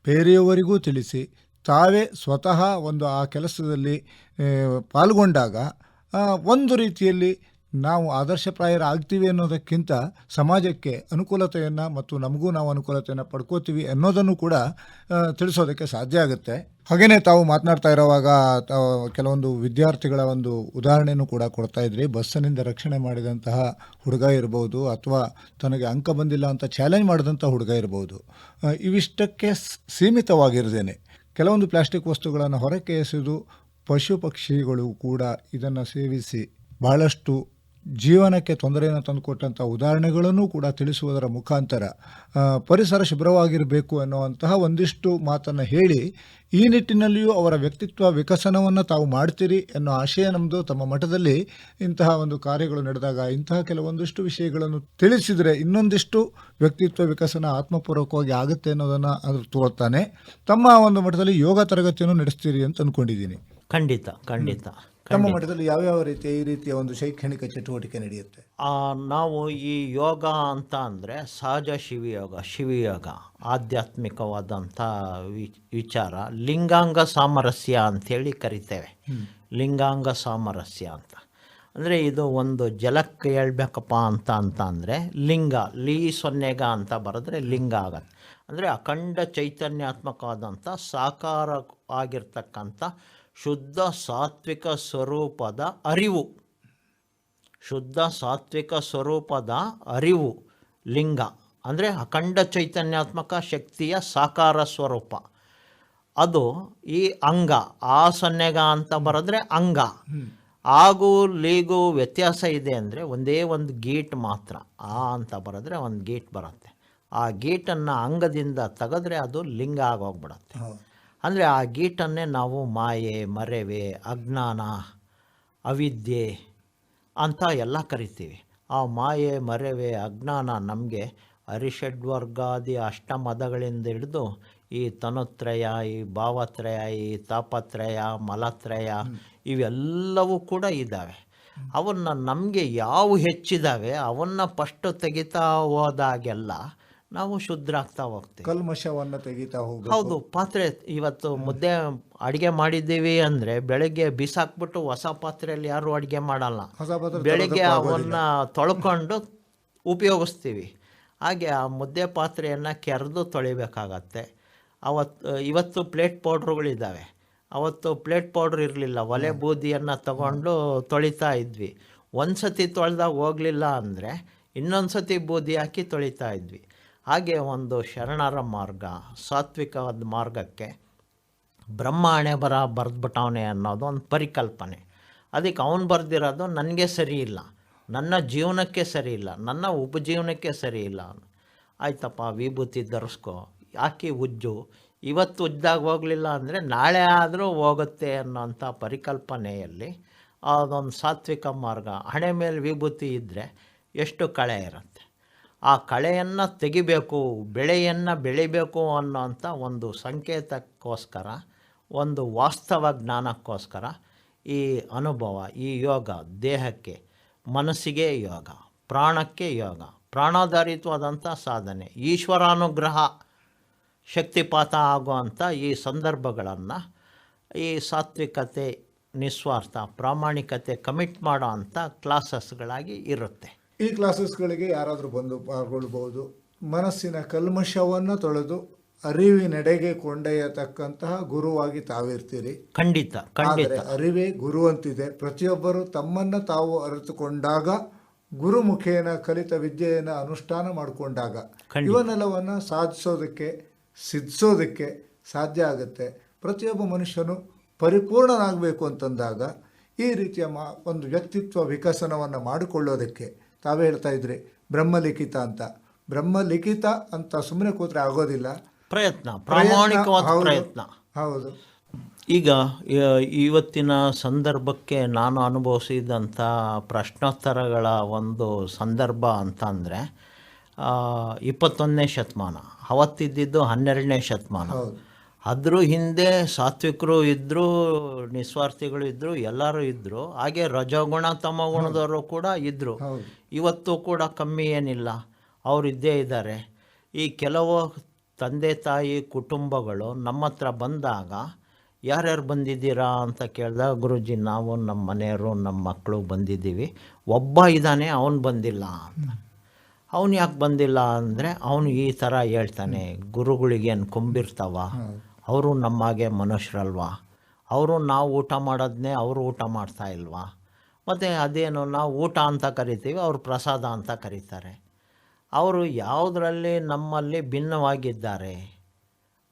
ಬೇರೆಯವರಿಗೂ ತಿಳಿಸಿ, ತಾವೇ ಸ್ವತಃ ಒಂದು ಆ ಕೆಲಸದಲ್ಲಿ ಪಾಲ್ಗೊಂಡಾಗ ಒಂದು ರೀತಿಯಲ್ಲಿ ನಾವು ಆದರ್ಶಪ್ರಾಯರಾಗ್ತೀವಿ ಅನ್ನೋದಕ್ಕಿಂತ ಸಮಾಜಕ್ಕೆ ಅನುಕೂಲತೆಯನ್ನು ಮತ್ತು ನಮಗೂ ನಾವು ಅನುಕೂಲತೆಯನ್ನು ಪಡ್ಕೋತೀವಿ ಅನ್ನೋದನ್ನು ಕೂಡ ತಿಳಿಸೋದಕ್ಕೆ ಸಾಧ್ಯ ಆಗುತ್ತೆ. ಹಾಗೆಯೇ ತಾವು ಮಾತನಾಡ್ತಾ ಇರುವಾಗ ಕೆಲವೊಂದು ವಿದ್ಯಾರ್ಥಿಗಳ ಒಂದು ಉದಾಹರಣೆಯನ್ನು ಕೂಡ ಕೊಡ್ತಾ ಇದ್ರಿ. ಬಸ್ಸಿನಿಂದ ರಕ್ಷಣೆ ಮಾಡಿದಂತಹ ಹುಡುಗ ಇರ್ಬೋದು ಅಥವಾ ತನಗೆ ಅಂಕ ಬಂದಿಲ್ಲ ಅಂತ ಚಾಲೆಂಜ್ ಮಾಡಿದಂಥ ಹುಡುಗ ಇರ್ಬೋದು. ಇವಿಷ್ಟಕ್ಕೆ ಸೀಮಿತವಾಗಿರದೇನೆ ಕೆಲವೊಂದು ಪ್ಲಾಸ್ಟಿಕ್ ವಸ್ತುಗಳನ್ನು ಹೊರಕ್ಕೆ ಎಸೆದು ಪಶು ಪಕ್ಷಿಗಳು ಕೂಡ ಇದನ್ನು ಸೇವಿಸಿ ಬಹಳಷ್ಟು ಜೀವನಕ್ಕೆ ತೊಂದರೆಯನ್ನು ತಂದುಕೊಟ್ಟಂಥ ಉದಾಹರಣೆಗಳನ್ನು ಕೂಡ ತಿಳಿಸುವುದರ ಮುಖಾಂತರ ಪರಿಸರ ಶುಭ್ರವಾಗಿರಬೇಕು ಅನ್ನುವಂತಹ ಒಂದಿಷ್ಟು ಮಾತನ್ನು ಹೇಳಿ, ಈ ನಿಟ್ಟಿನಲ್ಲಿಯೂ ಅವರ ವ್ಯಕ್ತಿತ್ವ ವಿಕಸನವನ್ನು ತಾವು ಮಾಡ್ತೀರಿ ಅನ್ನೋ ಆಶಯ ನಮ್ಮದು ತಮ್ಮ ಮಠದಲ್ಲಿ ಇಂತಹ ಒಂದು ಕಾರ್ಯಗಳು ನಡೆದಾಗ ಇಂತಹ ಕೆಲವೊಂದಿಷ್ಟು ವಿಷಯಗಳನ್ನು ತಿಳಿಸಿದರೆ ಇನ್ನೊಂದಿಷ್ಟು ವ್ಯಕ್ತಿತ್ವ ವಿಕಸನ ಆತ್ಮಪೂರ್ವಕವಾಗಿ ಆಗುತ್ತೆ ಅನ್ನೋದನ್ನು ಅದು ತೋರ್ತಾನೆ. ತಮ್ಮ ಒಂದು ಮಠದಲ್ಲಿ ಯೋಗ ತರಗತಿಯನ್ನು ನಡೆಸ್ತೀರಿ ಅಂತ ಅಂದ್ಕೊಂಡಿದ್ದೀನಿ ಖಂಡಿತ ಖಂಡಿತ. ತಮ್ಮ ಮಠದಲ್ಲಿ ಯಾವ್ಯಾವ ರೀತಿಯ ಈ ರೀತಿಯ ಒಂದು ಶೈಕ್ಷಣಿಕ ಚಟುವಟಿಕೆ ನಡೆಯುತ್ತೆ? ಆ, ನಾವು ಈ ಯೋಗ ಅಂತ ಅಂದರೆ ಸಹಜ ಶಿವಯೋಗ ಶಿವಯೋಗ ಆಧ್ಯಾತ್ಮಿಕವಾದಂಥ ವಿಚಾರ. ಲಿಂಗಾಂಗ ಸಾಮರಸ್ಯ ಅಂಥೇಳಿ ಕರಿತೇವೆ. ಲಿಂಗಾಂಗ ಸಾಮರಸ್ಯ ಅಂತ. ಅಂದರೆ ಇದು ಒಂದು ಜಲಕ್ಕೆ ಹೇಳ್ಬೇಕಪ್ಪ ಅಂತ ಅಂತ ಅಂದರೆ ಲಿಂಗ ಲೀ ಸೊನ್ನೆಗ ಅಂತ ಬರೆದ್ರೆ ಲಿಂಗ ಆಗತ್ತೆ. ಅಂದರೆ ಅಖಂಡ ಚೈತನ್ಯಾತ್ಮಕವಾದಂಥ ಸಾಕಾರ ಆಗಿರ್ತಕ್ಕಂಥ ಶುದ್ಧ ಸಾತ್ವಿಕ ಸ್ವರೂಪದ ಅರಿವು. ಶುದ್ಧ ಸಾತ್ವಿಕ ಸ್ವರೂಪದ ಅರಿವು ಲಿಂಗ ಅಂದರೆ ಅಖಂಡ ಚೈತನ್ಯಾತ್ಮಕ ಶಕ್ತಿಯ ಸಾಕಾರ ಸ್ವರೂಪ. ಅದು ಈ ಅಂಗ ಆ ಸೊನ್ನೆಗ ಅಂತ ಬರೆದ್ರೆ ಅಂಗ. ಆಗು ಲೀಗು ವ್ಯತ್ಯಾಸ ಇದೆ ಅಂದರೆ ಒಂದೇ ಒಂದು ಗೀಟ್ ಮಾತ್ರ. ಆ ಅಂತ ಬರೆದ್ರೆ ಒಂದು ಗೀಟ್ ಬರುತ್ತೆ. ಆ ಗೀಟನ್ನು ಅಂಗದಿಂದ ತೆಗೆದ್ರೆ ಅದು ಲಿಂಗ ಆಗೋಗ್ಬಿಡತ್ತೆ. ಅಂದರೆ ಆ ಗೀಟನ್ನೇ ನಾವು ಮಾಯೆ, ಮರೆವೆ, ಅಜ್ಞಾನ, ಅವಿದ್ಯೆ ಅಂತ ಎಲ್ಲ ಕರಿತೀವಿ. ಆ ಮಾಯೆ, ಮರೆವೆ, ಅಜ್ಞಾನ ನಮಗೆ ಅರಿಷಡ್ವರ್ಗಾದಿ ಅಷ್ಟಮದಗಳಿಂದ ಹಿಡಿದು ಈ ತನುತ್ರಯ, ಈ ಭಾವತ್ರಯ, ಈ ತಾಪತ್ರಯ, ಮಲತ್ರಯ ಇವೆಲ್ಲವೂ ಕೂಡ ಇದ್ದಾವೆ. ಅವನ್ನ ನಮಗೆ ಯಾವ ಹೆಚ್ಚಿದ್ದಾವೆ ಅವನ್ನ ಫಸ್ಟ್ ತೆಗಿತಾ ಹೋದಾಗೆಲ್ಲ ನಾವು ಶುದ್ಧರಾಗ್ತಾ ಹೋಗ್ತೀವಿ ಕಲ್ಮಶವನ್ನು ತೆಗಿತಾ ಹೋಗ್ಬೇಕು. ಹೌದು ಪಾತ್ರೆ ಇವತ್ತು ಮುದ್ದೆ ಅಡಿಗೆ ಮಾಡಿದ್ದೀವಿ ಅಂದರೆ ಬೆಳಗ್ಗೆ ಬಿಸಾಕ್ಬಿಟ್ಟು ಹೊಸ ಪಾತ್ರೆಯಲ್ಲಿ ಯಾರು ಅಡಿಗೆ ಮಾಡಲ್ಲ. ಹೊಸ ಪಾತ್ರೆ ಬೆಳಗ್ಗೆ ಅವನ್ನ ತೊಳ್ಕೊಂಡು ಉಪಯೋಗಿಸ್ತೀವಿ. ಹಾಗೆ ಆ ಮುದ್ದೆ ಪಾತ್ರೆಯನ್ನು ಕೆರೆದು ತೊಳಿಬೇಕಾಗತ್ತೆ. ಅವತ್ತು ಇವತ್ತು ಪ್ಲೇಟ್ ಪೌಡ್ರುಗಳಿದ್ದಾವೆ. ಅವತ್ತು ಪ್ಲೇಟ್ ಪೌಡ್ರ್ ಇರಲಿಲ್ಲ. ಒಲೆ ಬೂದಿಯನ್ನು ತಗೊಂಡು ತೊಳಿತಾ ಇದ್ವಿ. ಒಂದು ಸತಿ ತೊಳೆದಾಗ ಹೋಗಲಿಲ್ಲ ಅಂದರೆ ಇನ್ನೊಂದು ಸತಿ ಬೂದಿ ಹಾಕಿ ತೊಳಿತಾ ಇದ್ವಿ. ಹಾಗೆ ಒಂದು ಶರಣರ ಮಾರ್ಗ, ಸಾತ್ವಿಕವಾದ ಮಾರ್ಗಕ್ಕೆ ಬ್ರಹ್ಮ ಹಣೆ ಬರ ಬರೆದ್ಬಿಟ್ಟವನೆ ಅನ್ನೋದು ಒಂದು ಪರಿಕಲ್ಪನೆ. ಅದಕ್ಕೆ ಅವನು ಬರೆದಿರೋದು ನನಗೆ ಸರಿ ಇಲ್ಲ, ನನ್ನ ಜೀವನಕ್ಕೆ ಸರಿ ಇಲ್ಲ, ನನ್ನ ಉಪಜೀವನಕ್ಕೆ ಸರಿ ಇಲ್ಲ. ಆಯ್ತಪ್ಪ, ವಿಭೂತಿ ಧರಿಸ್ಕೊ. ಯಾಕೆ ಉಜ್ಜು? ಇವತ್ತು ಉಜ್ಜಾಗ ಹೋಗಲಿಲ್ಲ ಅಂದರೆ ನಾಳೆ ಆದರೂ ಹೋಗುತ್ತೆ ಅನ್ನೋಂಥ ಪರಿಕಲ್ಪನೆಯಲ್ಲಿ ಅದೊಂದು ಸಾತ್ವಿಕ ಮಾರ್ಗ. ಹಣೆ ಮೇಲೆ ವಿಭೂತಿ ಇದ್ದರೆ ಎಷ್ಟು ಕಳೆ ಇರುತ್ತೆ? ಆ ಕಳೆಯನ್ನು ತೆಗಿಬೇಕು, ಬೆಳೆಯನ್ನು ಬೆಳಿಬೇಕು ಅನ್ನೋಂಥ ಒಂದು ಸಂಕೇತಕ್ಕೋಸ್ಕರ, ಒಂದು ವಾಸ್ತವ ಜ್ಞಾನಕ್ಕೋಸ್ಕರ ಈ ಅನುಭವ, ಈ ಯೋಗ ದೇಹಕ್ಕೆ, ಮನಸ್ಸಿಗೆ ಯೋಗ, ಪ್ರಾಣಕ್ಕೆ ಯೋಗ, ಪ್ರಾಣಾಧಾರಿತವಾದಂಥ ಸಾಧನೆ, ಈಶ್ವರಾನುಗ್ರಹ, ಶಕ್ತಿಪಾತ ಆಗುವಂಥ ಈ ಸಂದರ್ಭಗಳನ್ನು ಈ ಸಾತ್ವಿಕತೆ, ನಿಸ್ವಾರ್ಥ, ಪ್ರಾಮಾಣಿಕತೆ, ಕಮಿಟ್ ಮಾಡೋ ಅಂಥ ಕ್ಲಾಸಸ್ಗಳಾಗಿ ಇರುತ್ತೆ. ಈ ಕ್ಲಾಸಸ್ಗಳಿಗೆ ಯಾರಾದರೂ ಬಂದು ಪಾಲ್ಗೊಳ್ಬೋದು ಮನಸ್ಸಿನ ಕಲ್ಮಶವನ್ನು ತೊಳೆದು ಅರಿವಿನೆಡೆಗೆ ಕೊಂಡೊಯ್ಯತಕ್ಕಂತಹ ಗುರುವಾಗಿ ತಾವಿರ್ತೀರಿ. ಖಂಡಿತ ಖಂಡಿತ. ಆದರೆ ಅರಿವೇ ಗುರು ಅಂತಿದೆ ಪ್ರತಿಯೊಬ್ಬರು ತಮ್ಮನ್ನು ತಾವು ಅರಿತುಕೊಂಡಾಗ ಗುರುಮುಖೇನ ಕಲಿತ ವಿದ್ಯೆಯನ್ನು ಅನುಷ್ಠಾನ ಮಾಡಿಕೊಂಡಾಗ. ಇವನ್ನೆಲ್ಲವನ್ನು ಸಾಧಿಸೋದಕ್ಕೆ ಸಿದ್ಧಿಸೋದಕ್ಕೆ ಸಾಧ್ಯ ಆಗುತ್ತೆ. ಪ್ರತಿಯೊಬ್ಬ ಮನುಷ್ಯನು ಪರಿಪೂರ್ಣನಾಗಬೇಕು ಅಂತಂದಾಗ ಈ ರೀತಿಯ ಮಾ ಒಂದು ವ್ಯಕ್ತಿತ್ವ ವಿಕಸನವನ್ನು ಮಾಡಿಕೊಳ್ಳೋದಕ್ಕೆ ತಾವೇ ಹೇಳ್ತಾ ಇದ್ರಿ ಬ್ರಹ್ಮಲಿಖಿತ ಅಂತ. ಬ್ರಹ್ಮಲಿಖಿತ ಅಂತ ಸುಮ್ಮನೆ ಕೂತ್ರೆ ಆಗೋದಿಲ್ಲ. ಪ್ರಯತ್ನ ಪ್ರಾಮಾಣಿಕವಾದ ಪ್ರಯತ್ನ. ಹೌದು. ಈಗ ಇವತ್ತಿನ ಸಂದರ್ಭಕ್ಕೆ ನಾನು ಅನುಭವಿಸಿದಂಥ ಪ್ರಶ್ನೋತ್ತರಗಳ ಒಂದು ಸಂದರ್ಭ ಅಂತಂದರೆ ಇಪ್ಪತ್ತೊಂದನೇ ಶತಮಾನ. ಅವತ್ತಿದ್ದಿದ್ದು ಹನ್ನೆರಡನೇ ಶತಮಾನ. ಹೌದು. ಅದ್ರ ಹಿಂದೆ ಸಾತ್ವಿಕರು ಇದ್ದರು ನಿಸ್ವಾರ್ಥಿಗಳು ಇದ್ದರು ಎಲ್ಲರೂ ಇದ್ದರು ಹಾಗೆ ರಜಗುಣ ತಮಗುಣದವರು ಕೂಡ ಇದ್ದರು ಇವತ್ತು ಕೂಡ ಕಮ್ಮಿ ಏನಿಲ್ಲ. ಅವರು ಇದ್ದೇ ಇದ್ದಾರೆ. ಈ ಕೆಲವು ತಂದೆ ತಾಯಿ ಕುಟುಂಬಗಳು ನಮ್ಮ ಹತ್ರ ಬಂದಾಗ ಯಾರ್ಯಾರು ಬಂದಿದ್ದೀರಾ? ಅಂತ ಕೇಳಿದಾಗ ಗುರುಜಿ ನಾವು ನಮ್ಮ ಮನೆಯವರು ನಮ್ಮ ಮಕ್ಕಳು ಬಂದಿದ್ದೀವಿ. ಒಬ್ಬ ಇದ್ದಾನೆ ಅವನು ಬಂದಿಲ್ಲ ಅಂತ. ಅವನು ಯಾಕೆ ಬಂದಿಲ್ಲ ಅಂದರೆ ಅವನು ಈ ಥರ ಹೇಳ್ತಾನೆ. ಗುರುಗಳಿಗೇನು ಕೊಂಬಿರ್ತಾವ? ಅವರು ನಮ್ಮಾಗೆ ಮನುಷ್ಯರಲ್ವಾ? ಅವರು ನಾವು ಊಟ ಮಾಡೋದನ್ನೇ ಅವರು ಊಟ ಮಾಡ್ತಾ ಇಲ್ವಾ? ಮತ್ತು ಅದೇನು ನಾವು ಊಟ ಅಂತ ಕರಿತೀವಿ, ಅವರು ಪ್ರಸಾದ ಅಂತ ಕರೀತಾರೆ. ಅವರು ಯಾವುದರಲ್ಲಿ ನಮ್ಮಲ್ಲಿ ಭಿನ್ನವಾಗಿದ್ದಾರೆ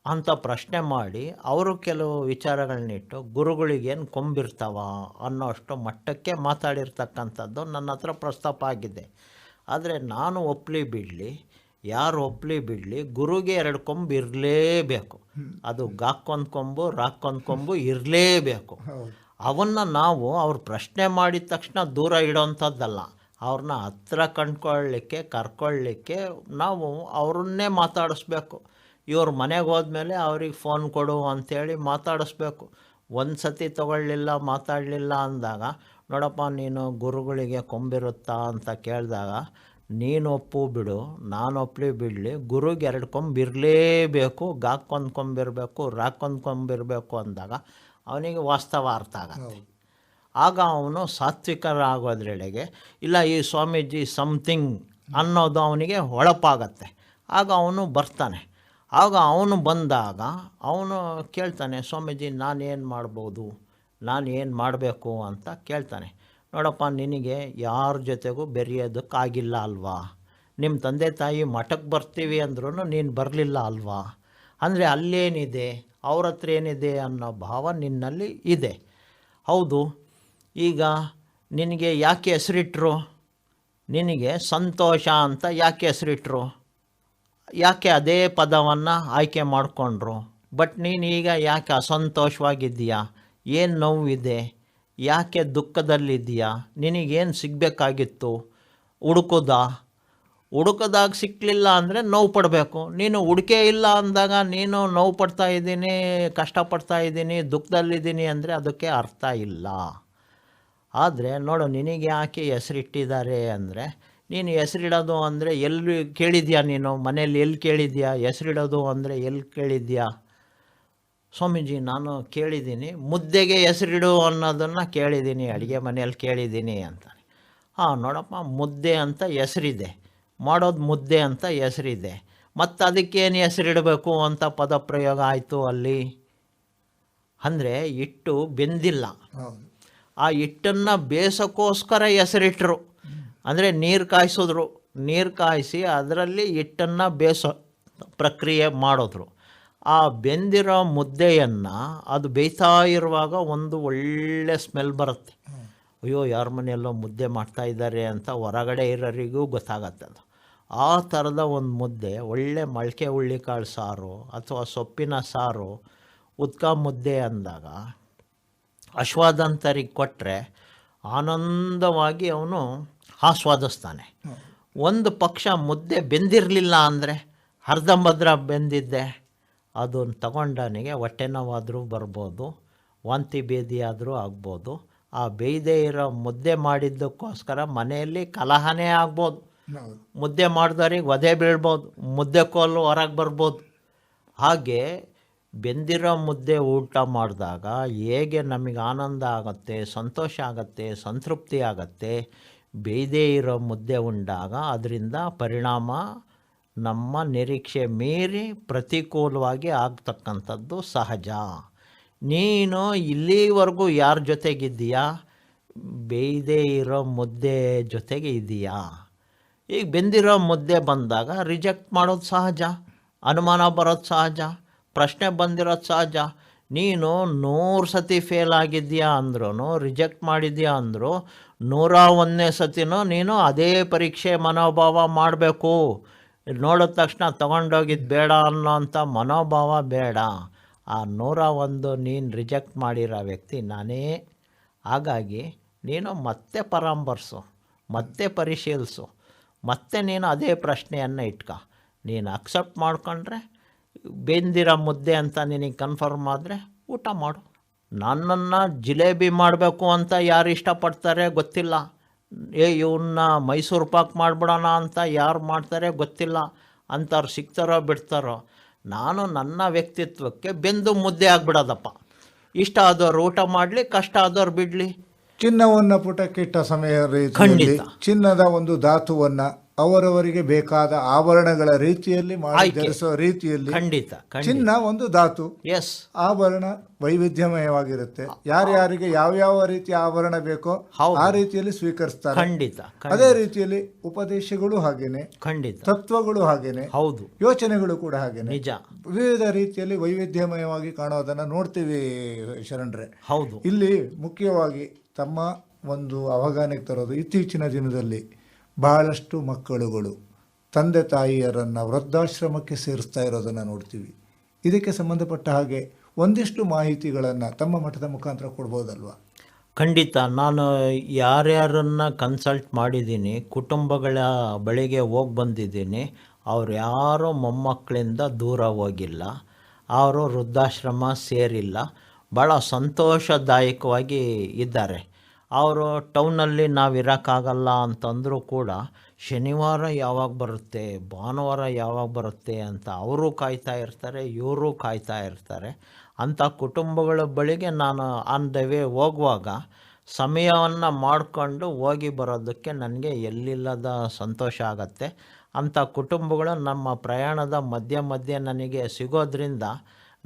ಅಂತ ಪ್ರಶ್ನೆ ಮಾಡಿ ಅವರು ಕೆಲವು ವಿಚಾರಗಳನ್ನಿಟ್ಟು ಗುರುಗಳಿಗೇನು ಕೊಂಬಿರ್ತಾವ ಅನ್ನೋಷ್ಟು ಮಟ್ಟಕ್ಕೆ ಮಾತಾಡಿರ್ತಕ್ಕಂಥದ್ದು ನನ್ನ ಹತ್ರ ಪ್ರಸ್ತಾಪ ಆಗಿದೆ. ಆದರೆ ನಾನು ಒಪ್ಪಲಿ ಬಿಡಲಿ ಯಾರು ಒಪ್ಲಿ ಬಿಡಲಿ, ಗುರುಗೆ ಎರಡು ಕೊಂಬು ಇರಲೇಬೇಕು. ಅದು ಗಾಕ್ಕೊಂದು ಕೊಂಬು, ರಾಕ್ಕೊಂದು ಕೊಂಬು ಇರಲೇಬೇಕು. ಅವನ್ನ ನಾವು ಅವ್ರು ಪ್ರಶ್ನೆ ಮಾಡಿದ ತಕ್ಷಣ ದೂರ ಇಡೋವಂಥದ್ದಲ್ಲ ಅವ್ರನ್ನ ಹತ್ರ ಕಂಡ್ಕೊಳ್ಳಿಕ್ಕೆ, ಕರ್ಕೊಳ್ಳಿಕ್ಕೆ ನಾವು ಅವ್ರನ್ನೇ ಮಾತಾಡಿಸ್ಬೇಕು. ಇವ್ರ ಮನೆಗೆ ಹೋದ್ಮೇಲೆ ಅವ್ರಿಗೆ ಫೋನ್ ಕೊಡು ಅಂಥೇಳಿ ಮಾತಾಡಿಸ್ಬೇಕು. ಒಂದು ಸತಿ ತಗೊಳ್ಳಿಲ್ಲ, ಮಾತಾಡಲಿಲ್ಲ ಅಂದಾಗ, ನೋಡಪ್ಪ ನೀನು ಗುರುಗಳಿಗೆ ಕೊಂಬಿರುತ್ತಾ ಅಂತ ಕೇಳಿದಾಗ ನೀನು ಒಪ್ಪು ಬಿಡು ನಾನು ಒಪ್ಪಲಿ ಬಿಡಲಿ. ಗುರುಗೆ ಎರಡು ಕೊಂಬಿರಲೇಬೇಕು ಗಾಕ್ಕೊಂದು ಕೊಂಬಿರಬೇಕು ರಾಕ್ಕೊಂದು ಕೊಂಬಿರಬೇಕು ಅಂದಾಗ ಅವನಿಗೆ ವಾಸ್ತವ ಅರ್ಥ ಆಗತ್ತೆ. ಆಗ ಅವನು ಸಾತ್ವಿಕರಾಗೋದ್ರೆಡೆಗೆ ಇಲ್ಲ ಈ ಸ್ವಾಮೀಜಿ ಸಮಥಿಂಗ್ ಅನ್ನೋದು ಅವನಿಗೆ ಹೊಳಪಾಗತ್ತೆ. ಆಗ ಅವನು ಬರ್ತಾನೆ. ಆಗ ಅವನು ಬಂದಾಗ ಅವನು ಕೇಳ್ತಾನೆ ಸ್ವಾಮೀಜಿ ನಾನೇನು ಮಾಡ್ಬೋದು ನಾನು ಏನು ಮಾಡಬೇಕು ಅಂತ ಕೇಳ್ತಾನೆ. ನೋಡಪ್ಪ, ನಿನಗೆ ಯಾರ ಜೊತೆಗೂ ಬೆರೆಯೋದಕ್ಕಾಗಿಲ್ಲ ಅಲ್ವಾ? ನಿಮ್ಮ ತಂದೆ ತಾಯಿ ಮಠಕ್ಕೆ ಬರ್ತೀವಿ ಅಂದ್ರೂ ನೀನು ಬರಲಿಲ್ಲ ಅಲ್ವಾ? ಅಂದರೆ ಅಲ್ಲೇನಿದೆ? ಅವ್ರ ಹತ್ರ ಏನಿದೆ ಅನ್ನೋ ಭಾವ ನಿನ್ನಲ್ಲಿ ಇದೆ. ಹೌದು, ಈಗ ನಿನಗೆ ಯಾಕೆ ಹೆಸರಿಟ್ರು? ನಿನಗೆ ಸಂತೋಷ ಅಂತ ಯಾಕೆ ಹೆಸರಿಟ್ರು? ಯಾಕೆ ಅದೇ ಪದವನ್ನು ಆಯ್ಕೆ ಮಾಡಿಕೊಂಡ್ರು? ಬಟ್ ನೀನು ಈಗ ಯಾಕೆ ಅಸಂತೋಷವಾಗಿದ್ದೀಯಾ? ಏನು ನೋವಿದೆ? ಯಾಕೆ ದುಃಖದಲ್ಲಿದ್ದೀಯಾ? ನಿನಗೇನು ಸಿಗಬೇಕಾಗಿತ್ತು? ಹುಡುಕೋದ? ಹುಡುಕದಾಗ ಸಿಕ್ಕಲಿಲ್ಲ ಅಂದರೆ ನೋವು ಪಡಬೇಕು. ನೀನು ಹುಡುಕೆ ಇಲ್ಲ ಅಂದಾಗ ನೀನು ನೋವು ಪಡ್ತಾ ಇದ್ದೀನಿ, ಕಷ್ಟಪಡ್ತಾ ಇದ್ದೀನಿ, ದುಃಖದಲ್ಲಿದ್ದೀನಿ ಅಂದರೆ ಅದಕ್ಕೆ ಅರ್ಥ ಇಲ್ಲ. ಆದರೆ ನೋಡು, ನಿನಗೆ ಯಾಕೆ ಹೆಸರಿಟ್ಟಿದ್ದಾರೆ ಅಂದರೆ, ನೀನು ಹೆಸರಿಡೋದು ಅಂದರೆ ಎಲ್ಲಿ ಕೇಳಿದ್ಯಾ ನೀನು? ಮನೇಲಿ ಎಲ್ಲಿ ಕೇಳಿದ್ಯಾ? ಹೆಸರಿಡೋದು ಅಂದರೆ ಎಲ್ಲಿ ಕೇಳಿದ್ಯಾ? ಸ್ವಾಮೀಜಿ ನಾನು ಕೇಳಿದ್ದೀನಿ ಮುದ್ದೆಗೆ ಹೆಸರಿಡು ಅನ್ನೋದನ್ನು ಕೇಳಿದ್ದೀನಿ ಅಡುಗೆ ಮನೆಯಲ್ಲಿ ಕೇಳಿದ್ದೀನಿ ಅಂತ ಹಾಂ ನೋಡಪ್ಪ ಮುದ್ದೆ ಅಂತ ಹೆಸರಿದೆ. ಮಾಡೋದು ಮುದ್ದೆ ಅಂತ ಹೆಸರಿದೆ. ಮತ್ತು ಅದಕ್ಕೇನು ಹೆಸರಿಡಬೇಕು ಅಂತ ಪದಪ್ರಯೋಗ ಆಯಿತು ಅಲ್ಲಿ? ಅಂದರೆ ಹಿಟ್ಟು ಬೆಂದಿಲ್ಲ. ಆ ಹಿಟ್ಟನ್ನು ಬೇಯಿಸೋಕ್ಕೋಸ್ಕರ ಹೆಸರಿಟ್ರು. ಅಂದರೆ ನೀರು ಕಾಯಿಸಿದ್ರು. ನೀರು ಕಾಯಿಸಿ ಅದರಲ್ಲಿ ಹಿಟ್ಟನ್ನು ಬೇಯಿಸೋ ಪ್ರಕ್ರಿಯೆ ಮಾಡಿದ್ರು. ಆ ಬೆಂದಿರೋ ಮುದ್ದೆಯನ್ನು ಅದು ಬೇಯ್ತಾ ಇರುವಾಗ ಒಂದು ಒಳ್ಳೆ ಸ್ಮೆಲ್ ಬರುತ್ತೆ. ಅಯ್ಯೋ ಯಾರ ಮನೆಯಲ್ಲೋ ಮುದ್ದೆ ಮಾಡ್ತಾ ಇದ್ದಾರೆ ಅಂತ ಹೊರಗಡೆ ಇರೋರಿಗೂ ಗೊತ್ತಾಗತ್ತೆ ಅದು. ಆ ಥರದ ಒಂದು ಮುದ್ದೆ ಒಳ್ಳೆ ಮೊಳಕೆ ಹುಳ್ಳಿಕಾಳು ಸಾರು ಅಥವಾ ಸೊಪ್ಪಿನ ಸಾರು ಉದ್ಕ ಮುದ್ದೆ ಅಂದಾಗ ಅಶ್ವಾದಂತರಿಗೆ ಕೊಟ್ಟರೆ ಆನಂದವಾಗಿ ಅವನು ಆಸ್ವಾದಿಸ್ತಾನೆ. ಒಂದು ಪಕ್ಷ ಮುದ್ದೆ ಬೆಂದಿರಲಿಲ್ಲ ಅಂದರೆ ಅರ್ಧಂಬದ್ರ ಬೆಂದಿದ್ದೆ ಅದನ್ನು ತಗೊಂಡನಿಗೆ ಹೊಟ್ಟೆ ನೋವಾದರೂ ಬರ್ಬೋದು ವಾಂತಿ ಭೇದಿ ಆದರೂ ಆಗ್ಬೋದು. ಆ ಬೇಯ್ದೇ ಇರೋ ಮುದ್ದೆ ಮಾಡಿದ್ದಕ್ಕೋಸ್ಕರ ಮನೆಯಲ್ಲಿ ಕಲಹನೇ ಆಗ್ಬೋದು. ಮುದ್ದೆ ಮಾಡಿದವ್ರಿಗೆ ಒದೆ ಬೀಳ್ಬೋದು ಮುದ್ದೆ ಕೋಲು ಹೊರಗೆ ಬರ್ಬೋದು. ಹಾಗೆ ಬೆಂದಿರೋ ಮುದ್ದೆ ಊಟ ಮಾಡಿದಾಗ ಹೇಗೆ ನಮಗೆ ಆನಂದ ಆಗುತ್ತೆ ಸಂತೋಷ ಆಗುತ್ತೆ ಸಂತೃಪ್ತಿ ಆಗುತ್ತೆ ಬೇಯ್ದೇ ಇರೋ ಮುದ್ದೆ ಉಂಡಾಗ ಅದರಿಂದ ಪರಿಣಾಮ ನಮ್ಮ ನಿರೀಕ್ಷೆ ಮೀರಿ ಪ್ರತಿಕೂಲವಾಗಿ ಆಗ್ತಕ್ಕಂಥದ್ದು ಸಹಜ. ನೀನು ಇಲ್ಲಿವರೆಗೂ ಯಾರ ಜೊತೆಗಿದ್ದೀಯಾ? ಬೇಯ್ದೇ ಇರೋ ಮುದ್ದೆ ಜೊತೆಗೆ ಇದೆಯಾ? ಈಗ ಬೆಂದಿರೋ ಮುದ್ದೆ ಬಂದಾಗ ರಿಜೆಕ್ಟ್ ಮಾಡೋದು ಸಹಜ, ಅನುಮಾನ ಬರೋದು ಸಹಜ, ಪ್ರಶ್ನೆ ಬಂದಿರೋದು ಸಹಜ. ನೀನು ನೂರು ಸತಿ ಫೇಲ್ ಆಗಿದ್ಯಾ ಅಂದ್ರೂ, ರಿಜೆಕ್ಟ್ ಮಾಡಿದ್ಯಾ ಅಂದರೂ ನೂರ ಒಂದನೇ ಸತಿನೂ ನೀನು ಅದೇ ಪರೀಕ್ಷೆ ಮನೋಭಾವ ಮಾಡಬೇಕು. ನೋಡಿದ ತಕ್ಷಣ ತೊಗೊಂಡೋಗಿದ್ದು ಬೇಡ ಅನ್ನೋಂಥ ಮನೋಭಾವ ಬೇಡ. ಆ ನೂರ ಒಂದು ನೀನು ರಿಜೆಕ್ಟ್ ಮಾಡಿರೋ ವ್ಯಕ್ತಿ ನಾನೇ. ಹಾಗಾಗಿ ನೀನು ಮತ್ತೆ ಪರಾಮರ್ಸು ಮತ್ತೆ ಪರಿಶೀಲಿಸು, ಮತ್ತೆ ನೀನು ಅದೇ ಪ್ರಶ್ನೆಯನ್ನು ಇಟ್ಕ. ನೀನು ಅಕ್ಸೆಪ್ಟ್ ಮಾಡ್ಕೊಂಡ್ರೆ ಬೆಂದಿರೋ ಮುದ್ದೆ ಅಂತ ನಿನಗೆ ಕನ್ಫರ್ಮ್ ಆದರೆ ಊಟ ಮಾಡು. ನನ್ನನ್ನು ಜಿಲೇಬಿ ಮಾಡಬೇಕು ಅಂತ ಯಾರು ಇಷ್ಟಪಡ್ತಾರೆ ಗೊತ್ತಿಲ್ಲ. ಏ ಇವನ್ನ ಮೈಸೂರು ಪಾಕ್ ಮಾಡಿಬಿಡೋಣ ಅಂತ ಯಾರು ಮಾಡ್ತಾರೆ ಗೊತ್ತಿಲ್ಲ. ಅಂಥವ್ರು ಸಿಗ್ತಾರೋ ಬಿಡ್ತಾರೋ. ನಾನು ನನ್ನ ವ್ಯಕ್ತಿತ್ವಕ್ಕೆ ಬೆಂದು ಮುದ್ದೆ ಆಗ್ಬಿಡೋದಪ್ಪ. ಇಷ್ಟ ಆದವ್ರು ಊಟ ಮಾಡಲಿ ಕಷ್ಟ ಆದವ್ರು ಬಿಡಲಿ. ಚಿನ್ನವನ್ನು ಪುಟಕ್ಕಿಟ್ಟ ಸಮಯ ರೀತಿಯಲ್ಲಿ ಖಂಡಿತ. ಚಿನ್ನದ ಒಂದು ಧಾತುವನ್ನ ಅವರವರಿಗೆ ಬೇಕಾದ ಆಭರಣಗಳ ರೀತಿಯಲ್ಲಿ ಮಾಡಿ. ಧರಿಸುವ ರೀತಿಯಲ್ಲಿ ಖಂಡಿತ ಚಿನ್ನ ಒಂದು ಧಾತು. ಎಸ್ ಆಭರಣ ವೈವಿಧ್ಯಮಯವಾಗಿರುತ್ತೆ. ಯಾರ್ಯಾರಿಗೆ ಯಾವ್ಯಾವ ರೀತಿಯ ಆಭರಣ ಬೇಕೋ ಆ ರೀತಿಯಲ್ಲಿ ಸ್ವೀಕರಿಸ್ತಾರೆ. ಖಂಡಿತ ಅದೇ ರೀತಿಯಲ್ಲಿ ಉಪದೇಶಗಳು ಹಾಗೇನೆ ಖಂಡಿತ. ತತ್ವಗಳು ಹಾಗೇನೆ ಹೌದು. ಯೋಚನೆಗಳು ಕೂಡ ಹಾಗೇನೆ. ನಿಜ. ವಿವಿಧ ರೀತಿಯಲ್ಲಿ ವೈವಿಧ್ಯಮಯವಾಗಿ ಕಾಣೋದನ್ನ ನೋಡ್ತೀವಿ ಶರಣ್ರೆ. ಹೌದು. ಇಲ್ಲಿ ಮುಖ್ಯವಾಗಿ ತಮ್ಮ ಒಂದು ಅವಗಾನಕ್ಕೆ ತರೋದು ಇತ್ತೀಚಿನ ದಿನದಲ್ಲಿ. ಬಹಳಷ್ಟು ಮಕ್ಕಳುಗಳು ತಂದೆ ತಾಯಿಯರನ್ನು ವೃದ್ಧಾಶ್ರಮಕ್ಕೆ ಸೇರಿಸ್ತಾ ಇರೋದನ್ನು ನೋಡ್ತೀವಿ. ಇದಕ್ಕೆ ಸಂಬಂಧಪಟ್ಟ ಹಾಗೆ ಒಂದಿಷ್ಟು ಮಾಹಿತಿಗಳನ್ನು ತಮ್ಮ ಮಠದ ಮುಖಾಂತರ ಕೊಡ್ಬೋದಲ್ವ? ಖಂಡಿತ. ನಾನು ಯಾರ್ಯಾರನ್ನು ಕನ್ಸಲ್ಟ್ ಮಾಡಿದ್ದೀನಿ, ಕುಟುಂಬಗಳ ಬಳಿಗೆ ಹೋಗಿ ಬಂದಿದ್ದೀನಿ, ಅವ್ರು ಯಾರೂ ಮೊಮ್ಮಕ್ಕಳಿಂದ ದೂರ ಹೋಗಿಲ್ಲ, ಅವರು ವೃದ್ಧಾಶ್ರಮ ಸೇರಿಲ್ಲ ಭಾಳ ಸಂತೋಷದಾಯಕವಾಗಿ ಇದ್ದಾರೆ. ಅವರು ಟೌನಲ್ಲಿ ನಾವು ಇರೋಕ್ಕಾಗಲ್ಲ ಅಂತಂದರೂ ಕೂಡ ಶನಿವಾರ ಯಾವಾಗ ಬರುತ್ತೆ, ಭಾನುವಾರ ಯಾವಾಗ ಬರುತ್ತೆ ಅಂತ ಅವರು ಕಾಯ್ತಾ ಇರ್ತಾರೆ, ಇವರು ಕಾಯ್ತಾ ಇರ್ತಾರೆ. ಅಂಥ ಕುಟುಂಬಗಳ ಬಳಿಗೆ ನಾನು ಆನ್ ದ ಹೋಗುವಾಗ ಸಮಯವನ್ನು ಮಾಡಿಕೊಂಡು ಹೋಗಿ ಬರೋದಕ್ಕೆ ನನಗೆ ಎಲ್ಲಿಲ್ಲದ ಸಂತೋಷ ಆಗತ್ತೆ. ಅಂಥ ಕುಟುಂಬಗಳು ನಮ್ಮ ಪ್ರಯಾಣದ ಮಧ್ಯ ಮಧ್ಯೆ ನನಗೆ ಸಿಗೋದ್ರಿಂದ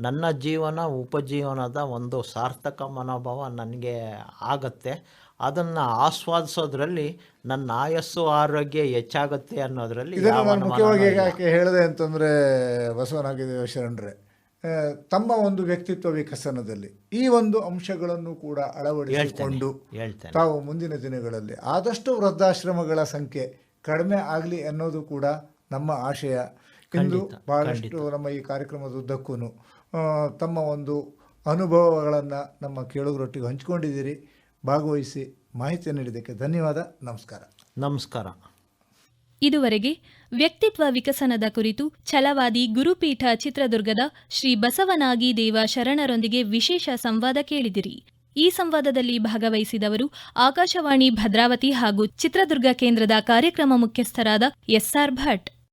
ನನ್ನ ಜೀವನ ಉಪಜೀವನದ ಒಂದು ಸಾರ್ಥಕ ಮನೋಭಾವ ನನಗೆ ಆಗತ್ತೆ. ಅದನ್ನು ಆಸ್ವಾದಿಸೋದ್ರಲ್ಲಿ ನನ್ನ ಆಯಸ್ಸು ಆರೋಗ್ಯ ಹೆಚ್ಚಾಗುತ್ತೆ ಅನ್ನೋದರಲ್ಲಿ ನಾನು ಮುಖ್ಯವಾಗಿ. ಯಾಕೆ ಹೇಳಿದೆ ಅಂತಂದರೆ ಬಸವನಾಗಿದ್ದೇವೆ ಶರಣರೇ ತಮ್ಮ ಒಂದು ವ್ಯಕ್ತಿತ್ವ ವಿಕಸನದಲ್ಲಿ ಈ ಒಂದು ಅಂಶಗಳನ್ನು ಕೂಡ ಅಳವಡಿಸಿಕೊಂಡು ತಾವು ಮುಂದಿನ ದಿನಗಳಲ್ಲಿ ಆದಷ್ಟು ವೃದ್ಧಾಶ್ರಮಗಳ ಸಂಖ್ಯೆ ಕಡಿಮೆ ಆಗಲಿ ಅನ್ನೋದು ಕೂಡ ನಮ್ಮ ಆಶಯ. ಇಂದು ಬಹಳಷ್ಟು ನಮ್ಮ ಈ ಕಾರ್ಯಕ್ರಮದ ಉದ್ದಕ್ಕೂ ತಮ್ಮ ಒಂದು ಅನುಭವಗಳನ್ನು ನಮ್ಮ ಕೇಳುಗರೊಟ್ಟಿಗೆ ಹಂಚಿಕೊಂಡಿದ್ದೀರಿ. ಭಾಗವಹಿಸಿ ಮಾಹಿತಿ ನೀಡಿದ್ದಕ್ಕೆ ಧನ್ಯವಾದ. ನಮಸ್ಕಾರ. ನಮಸ್ಕಾರ. ಇದುವರೆಗೆ ವ್ಯಕ್ತಿತ್ವ ವಿಕಸನದ ಕುರಿತು ಛಲವಾದಿ ಗುರುಪೀಠ ಚಿತ್ರದುರ್ಗದ ಶ್ರೀ ಬಸವನಾಗಿ ದೇವ ಶರಣರೊಂದಿಗೆ ವಿಶೇಷ ಸಂವಾದ ಕೇಳಿದಿರಿ. ಈ ಸಂವಾದದಲ್ಲಿ ಭಾಗವಹಿಸಿದವರು ಆಕಾಶವಾಣಿ ಭದ್ರಾವತಿ ಹಾಗೂ ಚಿತ್ರದುರ್ಗ ಕೇಂದ್ರದ ಕಾರ್ಯಕ್ರಮ ಮುಖ್ಯಸ್ಥರಾದ ಎಸ್ಆರ್ ಭಟ್.